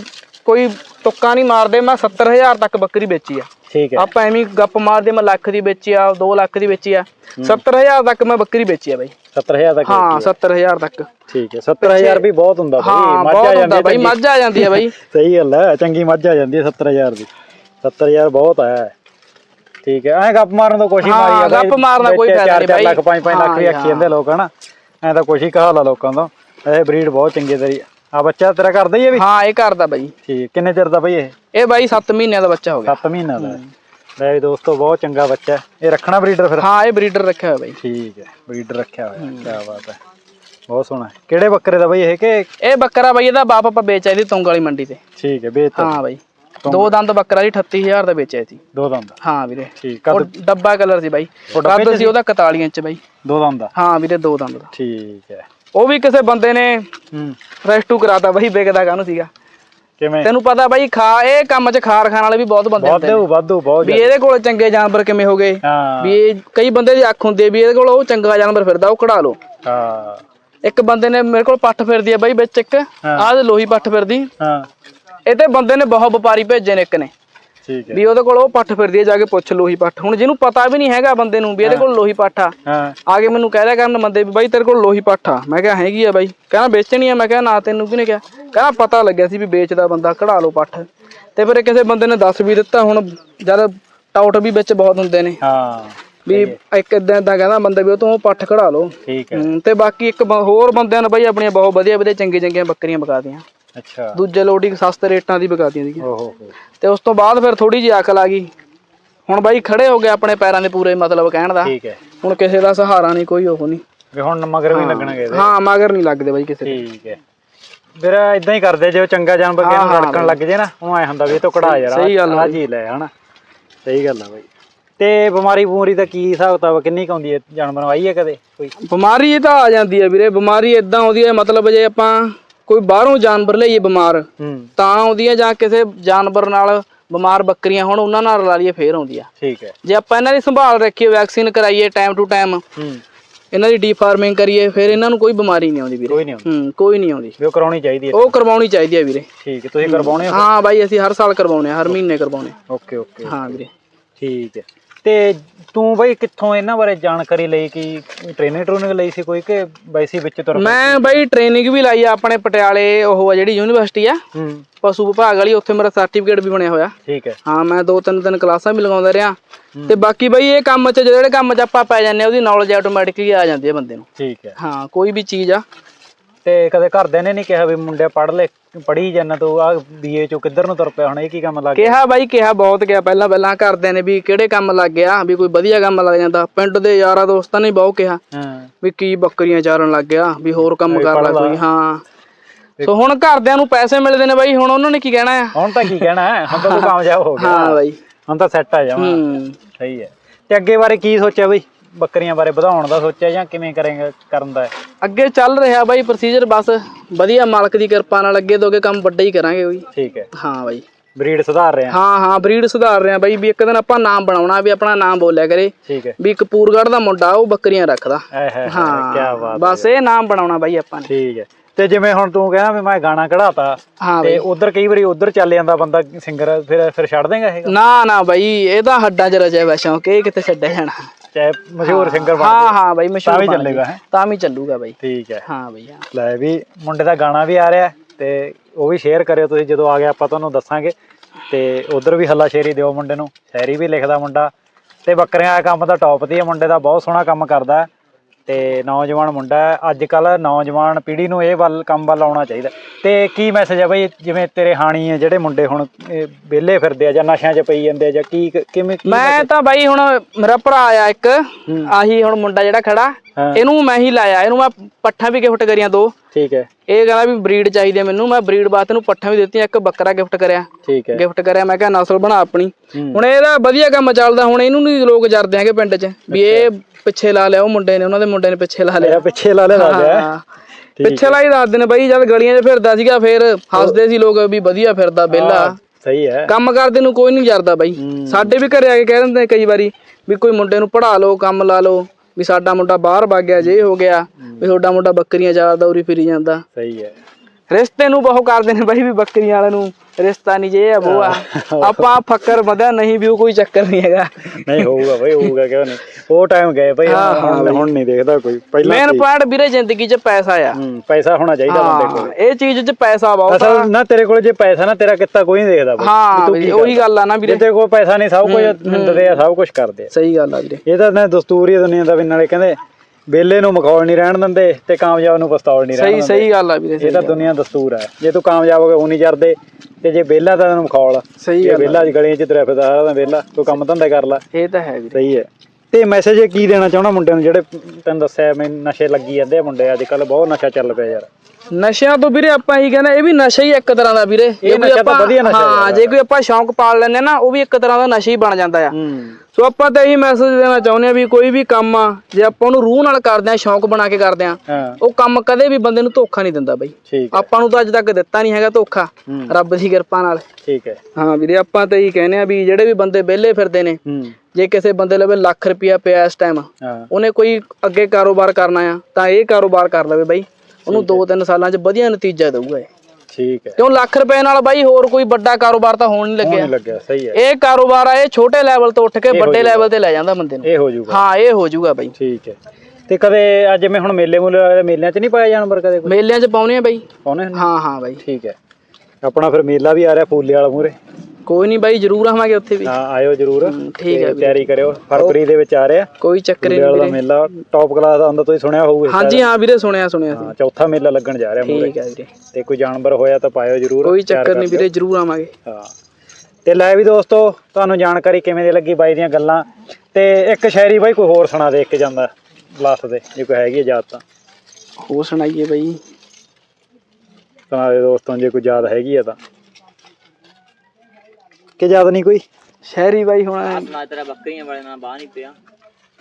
ਕੋਈ ਤੁੱਕਾ ਨਹੀਂ ਮਾਰਦੇ ਮੈਂ 70000 ਤੱਕ ਬੱਕਰੀ ਵੇਚੀ ਆ। ਠੀਕ ਹੈ। ਆਪਾਂ ਐਵੇਂ ਹੀ ਗੱਪ ਮਾਰਦੇ ਮੈਂ ਲੱਖ ਦੀ ਵੇਚੀ ਆ 2 ਲੱਖ ਦੀ ਵੇਚੀ ਆ। 70000 ਤੱਕ ਮੈਂ ਬੱਕਰੀ ਵੇਚੀ ਆ ਬਾਈ। 70000 ਤੱਕ ਹਾਂ 70000 ਤੱਕ। ਠੀਕ ਹੈ 70000 ਵੀ ਬਹੁਤ ਹੁੰਦਾ ਬਾਈ ਹਾਂ ਮੱਝ ਆ ਜਾਂਦੀ ਹੈ ਬਾਈ। ਮੱਝ ਆ ਜਾਂਦੀ ਆ ਬਾਈ। ਸਹੀ ਗੱਲ ਹੈ ਚੰਗੀ ਮੱਝ ਆ ਜਾਂਦੀ ਹੈ 70000 ਦੀ। 70000 ਬਹੁਤ ਹੈ। ਠੀਕ ਹੈ ਐਂ ਗੱਪ ਮਾਰਨ ਤੋਂ ਹੀ ਹਾਂ, ਮਾਰੀ ਆ ਗੱਪ ਮਾਰਨ ਕੋਈ ਫਾਇਦਾ ਨਹੀਂ 4 ਬਾਈ। ਲੱਖ 5 5 ਲੱਖ ਵੀ ਹਾਂ, ਆਖੀ ਜਾਂਦੇ ਲੋਕ ਹਨਾ। ਐਂ ਤਾਂ ਕੁਛ ਹੀ ਕਹਾਲਾ ਲੋਕਾਂ ਤੋਂ। ਇਹ ਬਰੀਡ ਬਹੁਤ ਚੰਗੀ ਤੇਰੀ। ਆ ਬੱਚਾ ਤੇਰਾ ਕਰਦਾ ਹੀ ਹੈ ਵੀ? ਹਾਂ ਇਹ ਕਰਦਾ ਬਾਈ। ਠੀਕ ਕਿੰਨੇ ਚਿਰ ਦਾ ਬਈ ਇਹ? ਇਹ ਬਾਈ 7 ਮਹੀਨਿਆਂ ਦਾ ਬੱਚਾ ਹੋ ਗਿਆ। 7 ਮਹੀਨਾ ਦਾ। ਲੈ ਵੀ ਦੋਸਤੋ ਬਹੁਤ ਚੰਗਾ ਬੱਚਾ ਹੈ। ਇਹ ਰੱਖਣਾ ਬਰੀਡਰ ਫਿਰ? ਹਾਂ ਇਹ ਬਰੀਡਰ ਰੱਖਿਆ ਹੋਇਆ ਬਾਈ। ਠੀਕ ਹੈ ਬਰੀਡਰ ਰੱਖਿਆ ਹੋਇਆ ਕੀ ਬਾਤ ਹੈ। ਬਹੁਤ ਸੋਹਣਾ ਕਿਹੜੇ ਬੱਕਰੇ ਦਾ ਬਈ ਇਹ ਕਿ? ਇਹ ਬੱਕਰਾ ਬਾਈ ਇਹਦਾ ਬਾਪ ਆਪਾਂ ਵੇਚਿਆ ਇਹਦੀ ਤੁੰਗ ਵਾਲੀ ਮੰਡੀ ਤੇ। ਠੀਕ ਹੈ ਵੇਚ ਹਾਂ ਬਾਈ। ਦੋ ਦੰਦ ਬੱਕਰਾ ਜੀ 38000 ਦਾ ਵੇਚਿਆ ਸੀ। ਦੋ ਦੰਦ। ਹਾਂ ਵੀਰੇ। ਠੀਕ ਉਹ ਕਦ ਡੱਬਾ ਕਲਰ ਸੀ ਬਾਈ। ਉਹ ਡੱਬੇ ਕੱਦ ਸੀ ਉਹਦਾ 41 ਇੰਚ ਬਾਈ। ਦੋ ਦੰਦ ਦਾ? ਹਾਂ ਵੀਰੇ ਦੋ ਦੰਦ ਦਾ। ਠੀਕ ਹੈ। ਉਹ ਵੀ ਕਿਸੇ ਬੰਦੇ ਨੇ ਹੂੰ। ਰੈਸਟੂ ਕਰਾਤਾ ਬਈ ਵਿਕਦਾ ਕਾਹਨੂੰ ਸੀਗਾ। ਕਿਵੇਂ? ਤੈਨੂੰ ਪਤਾ ਬਾਈ ਖਾ ਇਹ ਕੰਮ 'ਚ ਖਾਰ ਖਾਣ ਵਾਲੇ ਵੀ ਬਹੁਤ ਬੰਦੇ ਹੁੰਦੇ ਨੇ। ਵਾਧੂ ਵਾਧੂ ਬਹੁਤ ਵੀ। ਇਹਦੇ ਕੋਲ ਚੰਗੇ ਜਾਨਵਰ ਕਿਵੇਂ ਹੋ। ਗਏ ਵੀ ਇਹ ਕਈ ਬੰਦੇ ਦੀ ਅੱਖ ਹੁੰਦੀ ਵੀ ਇਹਦੇ ਕੋਲ ਉਹ ਚੰਗਾ ਜਾਨਵਰ ਫਿਰਦਾ ਉਹ ਕਢਾ ਲਓ। ਹਾਂ। ਇੱਕ ਬੰਦੇ ਨੇ ਮੇਰੇ ਕੋਲ ਪੱਠ ਫਿਰਦੀ ਹੈ ਬਾਈ ਵਿੱਚ ਇੱਕ ਆਹ ਲੋਹੀ ਪੱਠ ਫਿਰਦੀ। ਹਾਂ। ਇਹ ਤੇ ਬੰਦੇ ਨੇ ਬਹੁਤ ਵਪਾਰੀ ਭੇਜੇ ਨੇ ਇੱਕ ਨੇ। ਠੀਕ ਹੈ। ਵੀ ਉਹਦੇ ਕੋਲ ਉਹ ਪੱਠ ਫਿਰਦੀ ਹੈ ਜਾ ਕੇ ਪੁੱਛ ਲੋਹੀ ਪੱਠ। ਹੁਣ ਜਿਹਨੂੰ ਪਤਾ ਵੀ ਨਹੀਂ ਹੈਗਾ ਬੰਦੇ ਨੂੰ ਵੀ ਇਹਦੇ ਕੋਲ ਲੋਹੀ ਪੱਠ ਆ। ਆ ਕੇ ਮੈਨੂੰ ਕਹਿ ਰਿਹਾ ਕਰਨ ਬੰਦੇ ਵੀ ਬਾਈ ਤੇਰੇ ਕੋਲ ਲੋਹੀ ਪੱਠ ਆ। ਮੈਂ ਕਿਹਾ ਹੈਗੀ ਆ ਬਾਈ। ਕਹਿੰਦਾ ਵੇਚਣੀ ਆ। ਮੈਂ ਕਿਹਾ ਨਾ ਤੈਨੂੰ ਕਿਹਨੇ ਕਿਹਾ? ਕਹਿੰਦਾ ਪਤਾ ਲੱਗਿਆ ਸੀ ਵੀ ਵੇਚਦਾ ਬੰਦਾ ਕਢਾ ਲਓ ਪੱਠ। ਤੇ ਫਿਰ ਕਿਸੇ ਬੰਦੇ ਨੇ ਦੱਸ ਵੀ ਦਿੱਤਾ ਹੁਣ ਜਦ ਟਾਊਟ ਵੀ ਵਿੱਚ ਬਹੁਤ ਹੁੰਦੇ ਨੇ। ਹਾਂ ਵੀ ਇੱਕ ਇਦਾਂ ਇਦਾਂ ਕਹਿੰਦਾ ਬੰਦਾ ਵੀ ਉਹ ਤੋਂ ਪੱਠ ਕਢਾ ਲਓ। ਠੀਕ ਹੈ। ਤੇ ਬਾਕੀ ਇੱਕ ਹੋਰ ਬੰਦਿਆਂ ਨੇ ਬਾਈ ਆਪਣੀਆਂ ਬਹੁਤ ਵਧੀਆ ਵਧੀਆ ਚੰਗੀ ਚੰਗੀਆਂ ਬੱਕਰੀਆਂ ਵਿਕਾਤੀਆਂ ਅੱਛਾ। ਦੂਜੇ ਲੋਟੀ ਸਸਤੇ ਰੇਟਾਂ ਦੀ ਵਿਕਾਤੀਆਂ ਸੀਗੀਆਂ। ਓਹੋ ਹੋ। ਤੇ ਉਸ ਤੋਂ ਬਾਅਦ ਫਿਰ ਥੋੜੀ ਜਿਹੀ ਅਕਲ ਆ ਗਈ। ਹੁਣ ਬਾਈ ਖੜੇ ਹੋ ਗਏ ਆਪਣੇ ਪੈਰਾਂ ਦੇ ਪੂਰੇ ਮਤਲਬ ਕਹਿਣ ਦਾ। ਠੀਕ ਹੈ। ਹੁਣ ਕਿਸੇ ਦਾ ਸਹਾਰਾ ਨਹੀਂ ਕੋਈ ਉਹ ਨਹੀਂ। ਵੀ ਹੁਣ ਮਗਰ ਵੀ ਲੱਗਣਗੇ ਇਹਦੇ। ਹਾਂ ਮਗਰ ਨਹੀਂ ਲੱਗਦੇ ਬਾਈ ਕਿਸੇ ਦੇ। ਠੀਕ ਹੈ। ਫਿਰ ਇਦਾਂ ਹੀ ਕਰਦੇ ਜੇ ਚੰਗਾ ਜਾਨਵਰ ਕਿਸੇ ਨੂੰ ਰੜਕਣ ਲੱਗ ਜੇ ਨਾ ਉਹ ਐ ਹੁੰਦਾ ਵੀ ਇਹ ਤੋਂ ਕਢਾ ਯਾਰ ਸਹੀ ਗੱਲ ਆ ਜੀ ਲੈ ਹਨਾ। ਸਹੀ ਗੱਲ ਆ ਬਾਈ। ਤੇ ਬਿਮਾਰੀ ਬੂਮਾਰੀ ਦਾ ਕੀ ਹਿਸਾਬ ਕਿਤਾਬ ਆ? ਕਿੰਨੀ ਕੁ ਆਉਂਦੀ ਹੈ? ਜਾਨਵਰ ਨੂੰ ਆਈ ਹੈ ਕਦੇ ਕੋਈ? ਬਿਮਾਰੀ ਇਹ ਤਾਂ ਆ ਜਾਂਦੀ ਹੈ ਵੀਰੇ ਬਿਮਾਰੀ ਇਦਾਂ ਆਉਂਦੀ ਹੈ ਮਤਲਬ ਜੇ ਆਪਾਂ ਕੋਈ ਬਾਹਰੋਂ ਜਾਨਵਰ ਲਈਏ ਬਿਮਾਰ ਤਾਂ ਆਉਂਦੀ ਜਾਂ ਕਿਸੇ ਜਾਨਵਰ ਨਾਲ ਬਿਮਾਰ ਬੱਕਰੀਆਂ ਹੋਣ ਉਹਨਾਂ ਨਾਲ ਰਲਾ ਲਈਏ ਫੇਰ ਆਉਂਦੀ ਆ। ਠੀਕ ਹੈ। ਜੇ ਆਪਾਂ ਇਹਨਾਂ ਦੀ ਸੰਭਾਲ ਰੱਖੀਏ ਵੈਕਸੀਨ ਕਰਾਈਏ ਟਾਈਮ ਟੂ ਟਾਈਮ ਇਹਨਾਂ ਦੀ ਡੀਫਾਰਮਿੰਗ ਕਰੀਏ ਫਿਰ ਇਹਨਾਂ ਨੂੰ ਕੋਈ ਬਿਮਾਰੀ ਨਹੀਂ ਆਉਂਦੀ ਵੀਰੇ। ਕੋਈ ਨਹੀਂ ਆਉਂਦੀ। ਹੂੰ ਕੋਈ ਨਹੀਂ ਆਉਂਦੀ। ਉਹ ਕਰਾਉਣੀ ਚਾਹੀਦੀ ਹੈ। ਉਹ ਕਰਵਾਉਣੀ ਚਾਹੀਦੀ ਹੈ ਵੀਰੇ। ਠੀਕ ਹੈ ਤੁਸੀਂ ਕਰਵਾਉਣੇ ਹੋ? ਹਾਂ ਬਾਈ ਅਸੀਂ ਹਰ ਸਾਲ ਕਰਵਾਉਨੇ ਆ ਹਰ ਮਹੀਨੇ ਕਰਵਾਉਨੇ ਓਕੇ ਓਕੇ। ਹਾਂ ਵੀਰੇ। ਠੀਕ ਹੈ। ਤੇ ਤੂੰ ਬਈ ਕਿੱਥੋਂ ਇਹਨਾਂ ਬਾਰੇ ਜਾਣਕਾਰੀ ਲਈ ਕਿ ਟ੍ਰੇਨਿੰਗ ਟ੍ਰੇਨਿੰਗ ਲਈ ਸੀ ਕੋਈ ਕਿ ਵੈਸੀ ਵਿੱਚ ਤੁਰ ਮੈਂ ਬਾਈ ਟ੍ਰੇਨਿੰਗ ਵੀ ਲਾਈ ਆ ਆਪਣੇ ਪਟਿਆਲੇ ਉਹ ਆ ਜਿਹੜੀ ਯੂਨੀਵਰਸਿਟੀ ਆ। ਪਸ਼ੂ ਵਿਭਾਗ ਵਾਲੀ ਉੱਥੇ ਮੇਰਾ ਸਰਟੀਫਿਕੇਟ ਵੀ ਬਣਿਆ ਹੋਇਆ। ਠੀਕ ਹੈ। ਹਾਂ ਮੈਂ ਦੋ ਤਿੰਨ ਦਿਨ ਕਲਾਸਾਂ ਵੀ ਲਗਾਉਂਦਾ ਰਿਹਾ। ਤੇ ਬਾਕੀ ਬਈ ਇਹ ਕੰਮ 'ਚ ਜਿਹੜੇ ਕੰਮ 'ਚ ਆਪਾਂ ਪੈ ਜਾਂਦੇ ਆ ਉਹਦੀ ਨੌਲੇਜ ਆਟੋਮੈਟਿਕਲੀ ਆ ਜਾਂਦੀ ਹੈ ਬੰਦੇ ਨੂੰ। ਠੀਕ ਹੈ। ਹਾਂ ਕੋਈ ਵੀ ਚੀਜ਼ ਆ। ਤੇ ਕਦੇ ਘਰਦਿਆਂ ਨੇ ਨਹੀਂ ਕਿਹਾ ਵੀ ਮੁੰਡੇ ਪੜ੍ਹ ਲੈ ਪੜ੍ਹੀ ਜਾਂਦਾ ਤੂੰ ਆ ਬੀਏ ਚੋਂ ਕਿੱਧਰ ਨੂੰ ਤੁਰ ਪਿਆ? ਹੁਣ ਇਹ ਕੀ ਕੰਮ ਲੱਗ ਗਿਆ? ਕਿਹਾ ਬਾਈ ਕਿਹਾ ਬਹੁਤ ਗਿਆ। ਪਹਿਲਾਂ ਪਹਿਲਾਂ ਘਰਦਿਆਂ ਨੇ ਵੀ ਕਿਹੜੇ ਕੰਮ ਲੱਗ ਗਿਆ? ਵੀ ਕੋਈ ਵਧੀਆ ਕੰਮ ਲੱਗ ਜਾਂਦਾ। ਪਿੰਡ ਦੇ ਯਾਰਾਂ ਦੋਸਤਾਂ ਨੇ ਬਹੁਤ ਕਿਹਾ ਹਾਂ। ਵੀ ਕੀ ਬੱਕਰੀਆਂ ਚਾਰਨ ਲੱਗ ਗਿਆ ਵੀ ਹੋਰ ਕੰਮ ਕਰ ਲੈ ਕੋਈ ਹਾਂ। ਸੋ ਹੁਣ ਘਰਦਿਆਂ ਨੂੰ ਪੈਸੇ ਮਿਲਦੇ ਨੇ ਬਾਈ ਹੁਣ ਉਹਨਾਂ ਨੇ ਕੀ ਕਹਿਣਾ ਆ? ਹੁਣ ਤਾਂ ਕੀ ਕਹਿਣਾ ਹੈ? ਹੁਣ ਤਾਂ ਤੂੰ ਕਾਮਯਾਬ ਹੋ ਗਿਆ। ਹਾਂ ਬਾਈ। ਹੁਣ ਤਾਂ ਸੈੱਟ ਆ ਜਾਵਾਂ। ਹੂੰ। ਸਹੀ ਹੈ। ਤੇ ਅੱਗੇ ਬਾਰੇ ਕੀ ਸੋਚਿਆ ਬਈ? ਬੱਕਰੀਆਂ ਬਾਰੇ ਵਧਾਉਣ ਦਾ ਸੋਚਿਆ ਜਾਂ ਕਿਵੇਂ ਕਰੇਗਾ ਕਰਨ ਦਾ? ਹੈ? ਅੱਗੇ ਚੱਲ ਰਿਹਾ ਬਾਈ ਪ੍ਰੋਸੀਜਰ ਬਸ ਵਧੀਆ ਮਾਲਕ ਦੀ ਕਿਰਪਾ ਨਾਲ ਅੱਗੇ ਤੋਂ ਅੱਗੇ ਕੰਮ ਵੱਡਾ ਹੀ ਕਰਾਂਗੇ ਕੋਈ ਠੀਕ ਹੈ। ਹਾਂ ਬਾਈ। ਬਰੀਡ ਸੁਧਾਰ ਰਹੇ? ਆ ਹਾਂ ਹਾਂ ਬਰੀਡ ਸੁਧਾਰ ਰਹੇ ਆ ਬਾਈ ਵੀ ਇੱਕ ਦਿਨ ਆਪਾਂ ਨਾਮ ਬਣਾਉਣਾ ਵੀ ਆਪਣਾ ਨਾਮ ਬੋਲਿਆ ਕਰੇ। ਠੀਕ ਹੈ। ਵੀ ਕਪੂਰਗੜ੍ਹ ਦਾ ਮੁੰਡਾ ਉਹ ਬੱਕਰੀਆਂ ਰੱਖਦਾ। ਹੈ ਹਾਂ ਕੀ ਬਾਤ ਬਸ ਇਹ ਨਾਮ ਬਣਾਉਣਾ ਬਾਈ ਆਪਾਂ ਨੇ। ਠੀਕ ਹੈ। ਤੇ ਜਿਵੇਂ ਹੁਣ ਤੂੰ ਕਹਿੰਦਾ ਵੀ ਮੈਂ ਗਾਣਾ ਕਢਾਤਾ ਹਾਂ ਤੇ ਬਾਈ। ਉਧਰ ਕਈ ਵਾਰੀ ਉਧਰ ਚੱਲ ਜਾਂਦਾ ਬੰਦਾ ਸਿੰਗਰ ਫਿਰ ਫਿਰ ਛੱਡ ਦੇਗਾ ਇਹ ਨਾ ਨਾ ਬਾਈ ਇਹ ਤਾਂ ਹੱਡਾਂ 'ਚ ਰਚਿਆ ਹੋਇਆ ਸ਼ੌਂਕ ਇਹ ਕਿਤੇ ਛੱਡਿਆ ਜਾਣਾ? ਚਾਹੇ ਮਸ਼ਹੂਰ ਸਿੰਗਰ ਬਣ ਹਾਂ ਹਾਂ ਬਾਈ ਤਾਂ ਮਸ਼ਹੂਰ ਵੀ ਬਣ ਚੱਲੇਗਾ। ਹੈ? ਤਾਂ ਵੀ ਚੱਲੂਗਾ ਬਾਈ। ਠੀਕ ਹੈ। ਹਾਂ ਬਾਈ ਹਾਂ। ਲੈ ਵੀ ਮੁੰਡੇ ਦਾ ਗਾਣਾ ਵੀ ਆ ਰਿਹਾ ਤੇ ਉਹ ਵੀ ਸ਼ੇਅਰ ਕਰਿਓ ਤੁਸੀਂ ਜਦੋਂ ਆ ਗਿਆ ਆਪਾਂ ਤੁਹਾਨੂੰ ਦੱਸਾਂਗੇ। ਤੇ ਉਧਰ ਵੀ ਹੱਲਾ ਸ਼ੇਰੀ ਦਿਓ ਮੁੰਡੇ ਨੂੰ ਸ਼ਾਇਰੀ ਵੀ ਲਿਖਦਾ ਮੁੰਡਾ। ਤੇ ਬੱਕਰੀਆਂ ਦਾ ਕੰਮ ਤਾਂ ਟੌਪ ਤੇ ਹੈ ਮੁੰਡੇ ਦਾ ਬਹੁਤ ਸੋਹਣਾ ਕੰਮ ਕਰਦਾ ਹੈ। ਤੇ ਨੌਜਵਾਨ ਮੁੰਡਾ ਹੈ। ਅੱਜ ਕੱਲ ਨੌਜਵਾਨ ਪੀੜ੍ਹੀ ਨੂੰ ਇਹ ਵੱਲ ਕੰਮ ਵੱਲ ਆਉਣਾ ਚਾਹੀਦਾ। ਤੇ ਕੀ ਮੈਸੇਜ ਹੈ ਬਈ? ਜਿਵੇਂ ਤੇਰੇ ਹਾਣੀ ਹੈ ਜਿਹੜੇ ਮੁੰਡੇ ਹੁਣ ਇਹ ਵਿਹਲੇ ਫਿਰਦੇ ਆ ਜਾਂ ਨਸ਼ਿਆਂ 'ਚ ਪਈ ਜਾਂਦੇ ਆ ਜਾਂ ਕੀ ਕਿਵੇਂ ਕੀ ਮੈਂ ਤਾਂ ਬਾਈ ਹੁਣ ਮੇਰਾ ਭਰਾ ਆ ਇੱਕ। ਆਹੀ ਹੁਣ ਮੁੰਡਾ ਜਿਹੜਾ ਖੜਾ ਹਾਂ। ਇਹਨੂੰ ਮੈਂ ਹੀ ਲਾਇਆ। ਇਹਨੂੰ ਮੈਂ ਪੱਠਾ ਵੀ ਗਿਫਟ ਕਰੀਆਂ ਦੋ। ਠੀਕ ਹੈ। ਇਹ ਕਹਿੰਦਾ ਵੀ ਬਰੀਡ ਚਾਹੀਦੀ ਹੈ ਮੈਨੂੰ। ਮੈਂ ਬਰੀਡ ਵਾਸਤੇ ਨੂੰ ਪੱਠਾ ਵੀ ਦਿੱਤੀਆਂ ਇੱਕ ਬੱਕਰਾ ਗਿਫਟ ਕਰਿਆ। ਠੀਕ ਹੈ। ਗਿਫਟ ਕਰਿਆ। ਮੈਂ ਕਿਹਾ ਨਸਲ ਬਣਾ ਆਪਣੀ। ਹੂੰ। ਹੁਣ ਇਹਦਾ ਵਧੀਆ ਕੰਮ ਚੱਲਦਾ। ਹੁਣ ਇਹਨੂੰ ਨਹੀਂ ਲੋਕ ਜਰਦੇ ਹੈਗੇ ਪਿੰਡ 'ਚ। ਵੀ ਇਹ ਪਿੱਛੇ ਲਾ ਲਿਆ ਉਹ ਮੁੰਡੇ ਨੇ ਉਹਨਾਂ ਦੇ ਮੁੰਡੇ ਨੇ ਪਿੱਛੇ ਲਾ ਲਿਆ। ਪਿੱਛੇ ਲਾ ਲੈ ਲਾ ਹਾਂ। ਪਿੱਛੇ ਲਾਈ ਦੱਸਦੇ ਨੇ ਬਾਈ ਜਦ ਗਲੀਆਂ 'ਚ ਫਿਰਦਾ ਸੀਗਾ ਫੇਰ ਹੱਸਦੇ ਸੀ ਲੋਕ ਵੀ ਵਧੀਆ ਫਿਰਦਾ ਬੇਲਾ ਸਹੀ ਹੈ। ਕੰਮ ਕਰਦੇ ਨੂੰ ਕੋਈ ਨਹੀਂ ਜਰਦਾ ਬਾਈ। ਸਾਡੇ ਵੀ ਘਰੇ ਆ ਕੇ ਕਹਿ ਦਿੰਦੇ ਨੇ ਕਈ ਵਾਰੀ ਵੀ ਕੋਈ ਮੁੰਡੇ ਨੂੰ ਪੜਾ ਲਓ ਕੰਮ ਲਾ ਲਓ ਵੀ ਸਾਡਾ ਮੁੰਡਾ ਬਾਹਰ ਵਗ ਗਿਆ ਜੇ ਹੋ ਗਿਆ ਵੀ ਤੁਹਾਡਾ ਮੁੰਡਾ ਬੱਕਰੀਆਂ ਚਾਰਦਾ ਉਰੀ ਫਿਰੀ ਜਾਂਦਾ। ਸਹੀ ਹੈ। ਰਿਸ਼ਤੇ ਨੂੰ ਬਹੁਤ ਕਰਦੇ ਨੇ ਬਾਈ ਵੀ ਬੱਕਰੀਆਂ ਵਾਲਿਆਂ ਨੂੰ ਰਿਸ਼ਤਾ ਨਹੀਂ ਜੇ ਆ ਉਹ ਆ ਆਪਾਂ ਫੱਕਰ ਵਧਿਆ ਨਹੀਂ ਵੀ ਕੋਈ ਚੱਕਰ ਨਹੀਂ ਹੈਗਾ। ਨਹੀਂ ਹੋਊਗਾ ਬਈ ਹੋਊਗਾ ਕਿਉਂ ਨਹੀਂ ਉਹ ਟਾਈਮ ਗਏ ਬਈ ਹੁਣ ਨਹੀਂ ਦੇਖਦਾ ਕੋਈ। ਪਹਿਲਾਂ ਮੇਨ ਪੁਆਇੰਟ ਵੀਰੇ ਜ਼ਿੰਦਗੀ 'ਚ ਪੈਸਾ ਆ। ਪੈਸਾ ਹੋਣਾ ਚਾਹੀਦਾ ਬੰਦੇ ਕੋਲ। ਇਹ ਚੀਜ਼ 'ਚ ਪੈਸਾ ਬਹੁਤ ਅਸਲ ਨਾ ਤੇਰੇ ਕੋਲ ਜੇ ਪੈਸਾ ਨਾ ਤੇਰਾ ਕਿੱਤਾ ਕੋਈ ਨਹੀਂ ਦੇਖਦਾ ਬਈ। ਹਾਂ ਉਹੀ ਗੱਲ ਆ ਨਾ ਵੀਰੇ। ਤੇਰੇ ਕੋਲ ਪੈਸਾ ਨਹੀਂ ਸਭ ਕੁਝ ਨਿੰਦਦੇ ਆ ਸਭ ਕੁਝ ਕਰਦੇ ਆ। ਸਹੀ ਗੱਲ ਆ ਵੀਰੇ। ਇਹ ਤਾਂ ਦਸਤੂਰ ਹੀ ਦੁਨੀਆ ਦਾ ਵੀ ਨਾਲੇ ਕਹਿੰਦੇ ਬੇਲੇ ਨੂੰ ਮਖੌਲ ਨਹੀਂ ਰਹਿਣ ਦਿੰਦੇ ਤੇ ਕਾਮਯਾਬ ਨੂੰ ਪਛਤਾਉਣ ਨਹੀਂ ਰਹਿਣ ਸਹੀ ਸਹੀ ਗੱਲ ਆ ਵੀਰੇ ਇਹ ਤਾਂ ਦੁਨੀਆ ਦਸਤੂਰ ਹੈ। ਜੇ ਤੂੰ ਕਾਮਯਾਬ ਹੋ ਗਿਆ ਉਹ ਨਹੀਂ ਜਰਦੇ ਤੇ ਜੇ ਵਿਹਲਾ ਤਾਂ ਤੈਨੂੰ ਮਖੌਲ ਸਹੀ ਜੇ ਵਿਹਲਾ ਅੱਜ ਗਲੀਆਂ 'ਚ ਤੁਰਿਆ ਫਿਰਦਾ ਸਾਰਾ ਦਿਨ ਵਿਹਲਾ ਤੂੰ ਕੰਮ ਧੰਦਾ ਕਰ ਲੈ। ਇਹ ਤਾਂ ਹੈ ਵੀਰੇ। ਸਹੀ ਹੈ। ਤੇ ਮੈਸੇਜ ਕੀ ਦੇਣਾ ਚਾਹਣਾ ਮੁੰਡਿਆਂ ਨੂੰ? ਜਿਹੜੇ ਤੈਨੂੰ ਦੱਸਿਆ ਮੈਂ ਨਸ਼ੇ ਲੱਗੀ ਜਾਂਦੇ ਆ ਮੁੰਡੇ ਅੱਜ ਕੱਲ ਬਹੁਤ ਨਸ਼ਾ ਚੱਲ ਪਿਆ ਯਾਰ। ਨਸ਼ਿਆਂ ਤੋਂ ਵੀਰੇ ਆਪਾਂ ਹੀ ਕਹਿੰਦੇ ਇਹ ਵੀ ਨਸ਼ਾ ਹੀ ਇੱਕ ਤਰ੍ਹਾਂ ਦਾ ਵੀਰੇ। ਕੋਈ ਨਸ਼ਾ ਤਾਂ ਆਪਾਂ- ਵਧੀਆ ਨਸ਼ਾ ਹਾਂ। ਜੇ ਕੋਈ ਆਪਾਂ ਸ਼ੌਂਕ ਪਾਲ ਲੈਂਦੇ ਨਾ ਉਹ ਵੀ ਇੱਕ ਤਰ੍ਹਾਂ ਦਾ ਨਸ਼ਾ ਹੀ ਬਣ ਜਾਂਦਾ ਆ। ਸੋ ਆਪਾਂ ਤਾਂ ਇਹੀ ਮੈਸੇਜ ਦੇਣਾ ਚਾਹੁੰਦੇ ਆ ਵੀ ਕੋਈ ਵੀ ਕੰਮ ਆ ਜੇ ਆਪਾਂ ਉਹਨੂੰ ਰੂਹ ਨਾਲ ਕਰਦੇ ਆ ਸ਼ੌਂਕ ਬਣਾ ਕੇ ਕਰਦੇ ਆ ਉਹ ਕੰਮ ਕਦੇ ਵੀ ਬੰਦੇ ਨੂੰ ਧੋਖਾ ਨਹੀਂ ਦਿੰਦਾ ਬਾਈ। ਆਪਾਂ ਨੂੰ ਤਾਂ ਅੱਜ ਤੱਕ ਦਿੱਤਾ ਨਹੀਂ ਹੈਗਾ ਧੋਖਾ। ਰੱਬ ਦੀ ਕਿਰਪਾ ਨਾਲ। ਠੀਕ ਹੈ। ਹਾਂ ਵੀਰੇ ਆਪਾਂ ਤਾਂ ਇਹੀ ਕਹਿੰਦੇ ਆ ਵੀ ਜਿਹੜੇ ਵੀ ਬੰਦੇ ਵਿਹਲੇ ਫਿਰਦੇ ਨੇ ਜੇ ਕਿਸੇ ਬੰਦੇ ਲਵੇ ਲੱਖ ਰੁਪਿਆ ਪਿਆ ਇਸ ਟਾਈਮ ਉਹਨੇ ਕੋਈ ਅੱਗੇ ਕਾਰੋਬਾਰ ਕਰਨਾ ਆ ਤਾਂ ਇਹ ਕਾਰੋਬਾਰ ਕਰ ਲਵੇ ਬਾਈ। ਉਹਨੂੰ 2-3 ਸਾਲਾਂ 'ਚ ਵਧੀਆ ਨਤੀਜਾ ਦੇਊਗਾ ਇਹ। ਠੀਕ ਹੈ। ਕਿਉਂ ਲੱਖ ਰੁਪਏ ਨਾਲ ਬਾਈ ਹੋਰ ਕੋਈ ਵੱਡਾ ਕਾਰੋਬਾਰ ਤਾਂ ਹੋਣ ਨਹੀਂ ਨਹੀਂ ਲੱਗਿਆ ਲੱਗਿਆ ਸਹੀ ਹੈ। ਇਹ ਕਾਰੋਬਾਰ ਆ ਇਹ ਛੋਟੇ ਲੈਵਲ ਤੋਂ ਉੱਠ ਕੇ ਵੱਡੇ ਲੈਵਲ ਤੇ ਲੈ ਜਾਂਦਾ ਬੰਦੇ ਨੂੰ। ਇਹ ਹੋ ਜਾਊਗਾ। ਹਾਂ ਇਹ ਹੋ ਜਾਊਗਾ ਬਾਈ। ਠੀਕ ਹੈ। ਤੇ ਕਦੇ ਅੱਜ ਜਿਵੇਂ ਹੁਣ ਮੇਲੇ ਮੂਲੇ ਲੱਗਦੇ ਮੇਲਿਆਂ 'ਚ ਨਹੀਂ ਪਾਇਆ ਜਾਨਵਰ ਕਦੇ ਕੋਈ? ਮੇਲਿਆਂ 'ਚ ਪਾਉਣੇ ਆ ਬਾਈ। ਪਾਉਣੇ ਹੁੰਦੇ? ਹਾਂ ਹਾਂ ਬਾਈ। ਠੀਕ ਹੈ। ਆਪਣਾ ਫਿਰ ਮੇਲਾ ਵੀ ਆ ਰਿਹਾ ਫੂਲੇ ਵਾਲਾ ਮੂਰੇ ਕੋਈ ਨਹੀਂ ਬਾਈ ਜ਼ਰੂਰ ਆਵਾਂਗੇ ਉੱਥੇ ਵੀ। ਹਾਂ ਆਇਓ ਜਰੂਰ। ਠੀਕ ਹੈ ਤਿਆਰੀ ਕਰਿਓ। ਫਰਵਰੀ ਦੇ ਵਿੱਚ ਆ ਰਿਹਾ। ਕੋਈ ਚੱਕਰ ਨਹੀਂ ਵੀਰੇ। ਮੇਲਾ ਟੌਪ ਕਲਾਸ ਦਾ ਹੁੰਦਾ ਤੁਸੀਂ ਸੁਣਿਆ ਹੋਊਗਾ। ਹਾਂਜੀ ਹਾਂ ਵੀਰੇ ਸੁਣਿਆ ਸੁਣਿਆ ਸੀ। ਹਾਂ ਚੌਥਾ ਮੇਲਾ ਲੱਗਣ ਜਾ ਰਿਹਾ ਮੂਰੇ ਠੀਕ ਹੈ ਵੀਰੇ। ਤੇ ਕੋਈ ਜਾਨਵਰ ਹੋਇਆ ਤਾਂ ਪਾਇਓ ਜਰੂਰ ਕੋਈ ਚੱਕਰ ਨਹੀਂ ਵੀਰੇ ਜ਼ਰੂਰ ਆਵਾਂਗੇ। ਹਾਂ। ਤੇ ਲੈ ਵੀ ਦੋਸਤੋ ਤੁਹਾਨੂੰ ਜਾਣਕਾਰੀ ਕਿਵੇਂ ਦੀ ਲੱਗੀ ਬਾਈ ਦੀਆਂ ਗੱਲਾਂ। ਤੇ ਇੱਕ ਸ਼ਾਇਰੀ ਬਾਈ ਕੋਈ ਹੋਰ ਸੁਣਾ ਦੇ ਇੱਕ ਜਾਂਦਾ ਲਾਸਟ ਦੇ ਜੇ ਕੋਈ ਹੈਗੀ ਇਜਾਜ਼ਤ ਤਾਂ। ਹੋਰ ਸੁਣਾਈਏ ਬਾਈ। ਸੁਣਾ ਦੇ ਦੋਸਤੋ ਜੇ ਕੋਈ ਯਾਦ ਹੈਗੀ ਆ ਤਾਂ। ਕਿ ਯਾਦ ਨਹੀਂ ਕੋਈ? ਸ਼ਹਿਰੀ ਬਾਈ ਹੁਣ ਨਾ ਤੇਰਾ ਬੱਕਰੀਆਂ ਵਾਲੇ ਨਾਲ ਬਾਹ ਨਹੀਂ ਪਿਆ।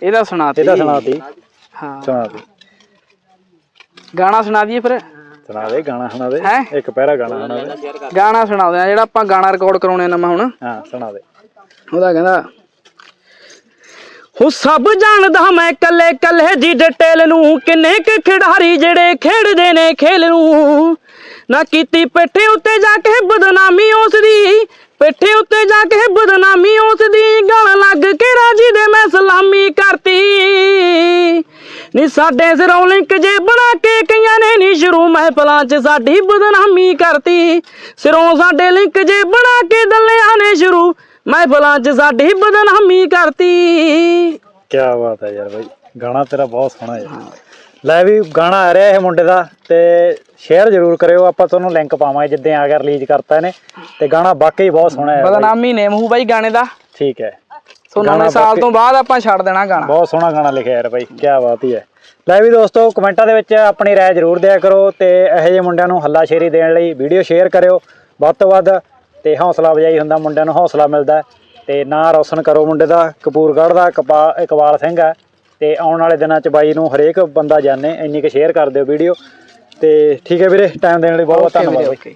ਇਹਦਾ ਸੁਣਾਤੀ ਇਹਦਾ ਸੁਣਾ ਦੀ ਹਾਂ। ਸੁਣਾ ਦੇ ਗਾਣਾ ਸੁਣਾ ਦਈਏ ਫਿਰ। ਸੁਣਾ ਦੇ ਗਾਣਾ ਸੁਣਾ ਦੇ। ਹੈਂ? ਇੱਕ ਪਹਿਰਾ ਗਾਣਾ ਸੁਣਾ ਦੇ। ਗਾਣਾ ਸੁਣਾਉਂਦੇ ਆ ਜਿਹੜਾ ਆਪਾਂ ਗਾਣਾ ਰਿਕਾਰਡ ਕਰਾਉਣੇ ਨਵਾਂ ਹੁਣ। ਹਾਂ ਸੁਣਾ ਦੇ। ਉਹਦਾ ਕਹਿੰਦਾ ਹੋ ਸਭ ਜਾਣਦਾ ਮੈਂ ਕੱਲੇ ਕੱਲੇ ਦੀ ਡਿਟੇਲ ਨੂੰ। ਕਿੰਨੇ ਕੁ ਖਿਡਾਰੀ ਜਿਹੜੇ ਖੇਡਦੇ ਨੇ ਖੇਲ ਨੂੰ। ਨਾ ਕੀਤੀ ਪਿੱਠੇ ਉੱਤੇ ਜਾ ਕੇ ਬਦਨਾਮੀ ਉਸ ਦੀ ਪਿੱਠੇ ਉੱਤੇ ਜਾ ਕੇ ਬਦਨਾਮੀ ਉਸ ਦੀ ਗਲ ਲੱਗ ਕੇ ਰਾਜੀ ਦੇ ਮੈਂ ਸਲਾਮੀ ਕਰਤੀ। ਨੀ ਸਾਡੇ ਸਿਰੋਂ ਲਿੰਕ ਜੇ ਬਣਾ ਕੇ ਕਈਆਂ ਨੇ ਨੀ ਸ਼ੁਰੂ ਮਹਿਫਲਾਂ 'ਚ ਸਾਡੀ ਬਦਨਾਮੀ ਕਰਤੀ। ਸਿਰੋਂ ਸਾਡੇ ਲਿੰਕ ਜੇ ਬਣਾ ਕੇ ਦੱਲਿਆਂ ਨੇ ਸ਼ੁਰੂ ਮਹਿਫਲਾਂ 'ਚ ਸਾਡੀ ਬਦਨਾਮੀ ਕਰਤੀ। ਕੀ ਬਾਤ ਹੈ ਯਾਰ ਬਾਈ। ਗਾਣਾ ਤੇਰਾ ਬਹੁਤ ਸੋਹਣਾ ਯਾਰ ਲੈ ਵੀ ਗਾਣਾ ਆ ਰਿਹਾ ਇਹ ਮੁੰਡੇ ਦਾ ਤੇ ਸ਼ੇਅਰ ਜ਼ਰੂਰ ਕਰਿਓ ਆਪਾਂ ਤੁਹਾਨੂੰ ਲਿੰਕ ਪਾਵਾਂਗੇ ਜਿੱਦਾਂ ਆ ਗਿਆ ਰਿਲੀਜ਼ ਕਰਤਾ ਇਹਨੇ ਤੇ ਗਾਣਾ ਵਾਕਈ ਬਹੁਤ ਸੋਹਣਾ ਹੈ ਬਾਈ। ਬਦਨਾਮੀ ਨੇਮ ਹੂ ਬਾਈ ਗਾਣੇ ਦਾ ਠੀਕ ਹੈ ਸੋ ਗਾਣਾ ਨਵੇਂ ਸਾਲ ਬਾਕੀ- ਤੋਂ ਬਾਅਦ ਆਪਾਂ ਛੱਡ ਦੇਣਾ ਗਾਣਾ ਬਹੁਤ ਸੋਹਣਾ ਗਾਣਾ ਲਿਖਿਆ ਯਾਰ ਬਾਈ ਕੀ ਬਾਤ ਹੀ ਹੈ ਲੈ ਵੀ ਦੋਸਤੋ ਕਮੈਂਟਾਂ ਦੇ ਵਿੱਚ ਆਪਣੀ رائے ਜ਼ਰੂਰ ਦਿਆ ਕਰੋ ਤੇ ਇਹੋ ਜਿਹੇ ਮੁੰਡਿਆਂ ਨੂੰ ਹੱਲਾਸ਼ੇਰੀ ਦੇਣ ਲਈ ਵੀਡੀਓ ਸ਼ੇਅਰ ਕਰਿਓ ਵੱਧ ਤੋਂ ਵੱਧ ਤੇ ਹੌਸਲਾ ਵਜਾਈ ਹੁੰਦਾ ਮੁੰਡਿਆਂ ਨੂੰ ਹੌਸਲਾ ਮਿਲਦਾ ਹੈ। ਤੇ ਨਾਂ ਰੋਸ਼ਨ ਕਰੋ ਮੁੰਡੇ ਦਾ ਕਪੂਰਗੜ੍ਹ ਦਾ ਕਪਾ- ਇਕਬਾਲ ਸਿੰਘ ਹੈ ਤੇ ਆਉਣ ਵਾਲੇ ਦਿਨਾਂ 'ਚ ਬਾਈ ਨੂੰ ਹਰੇਕ ਬੰਦਾ ਜਾਣੇ ਇੰਨੀ ਕੁ ਸ਼ੇਅਰ ਕਰ ਦਿਓ ਵੀਡੀਓ ਤੇ ਠੀਕ ਹੈ ਵੀਰੇ ਟਾਈਮ ਦੇਣ ਲਈ ਬਹੁਤ ਬਹੁਤ ਧੰਨਵਾਦ ਬਾਈ।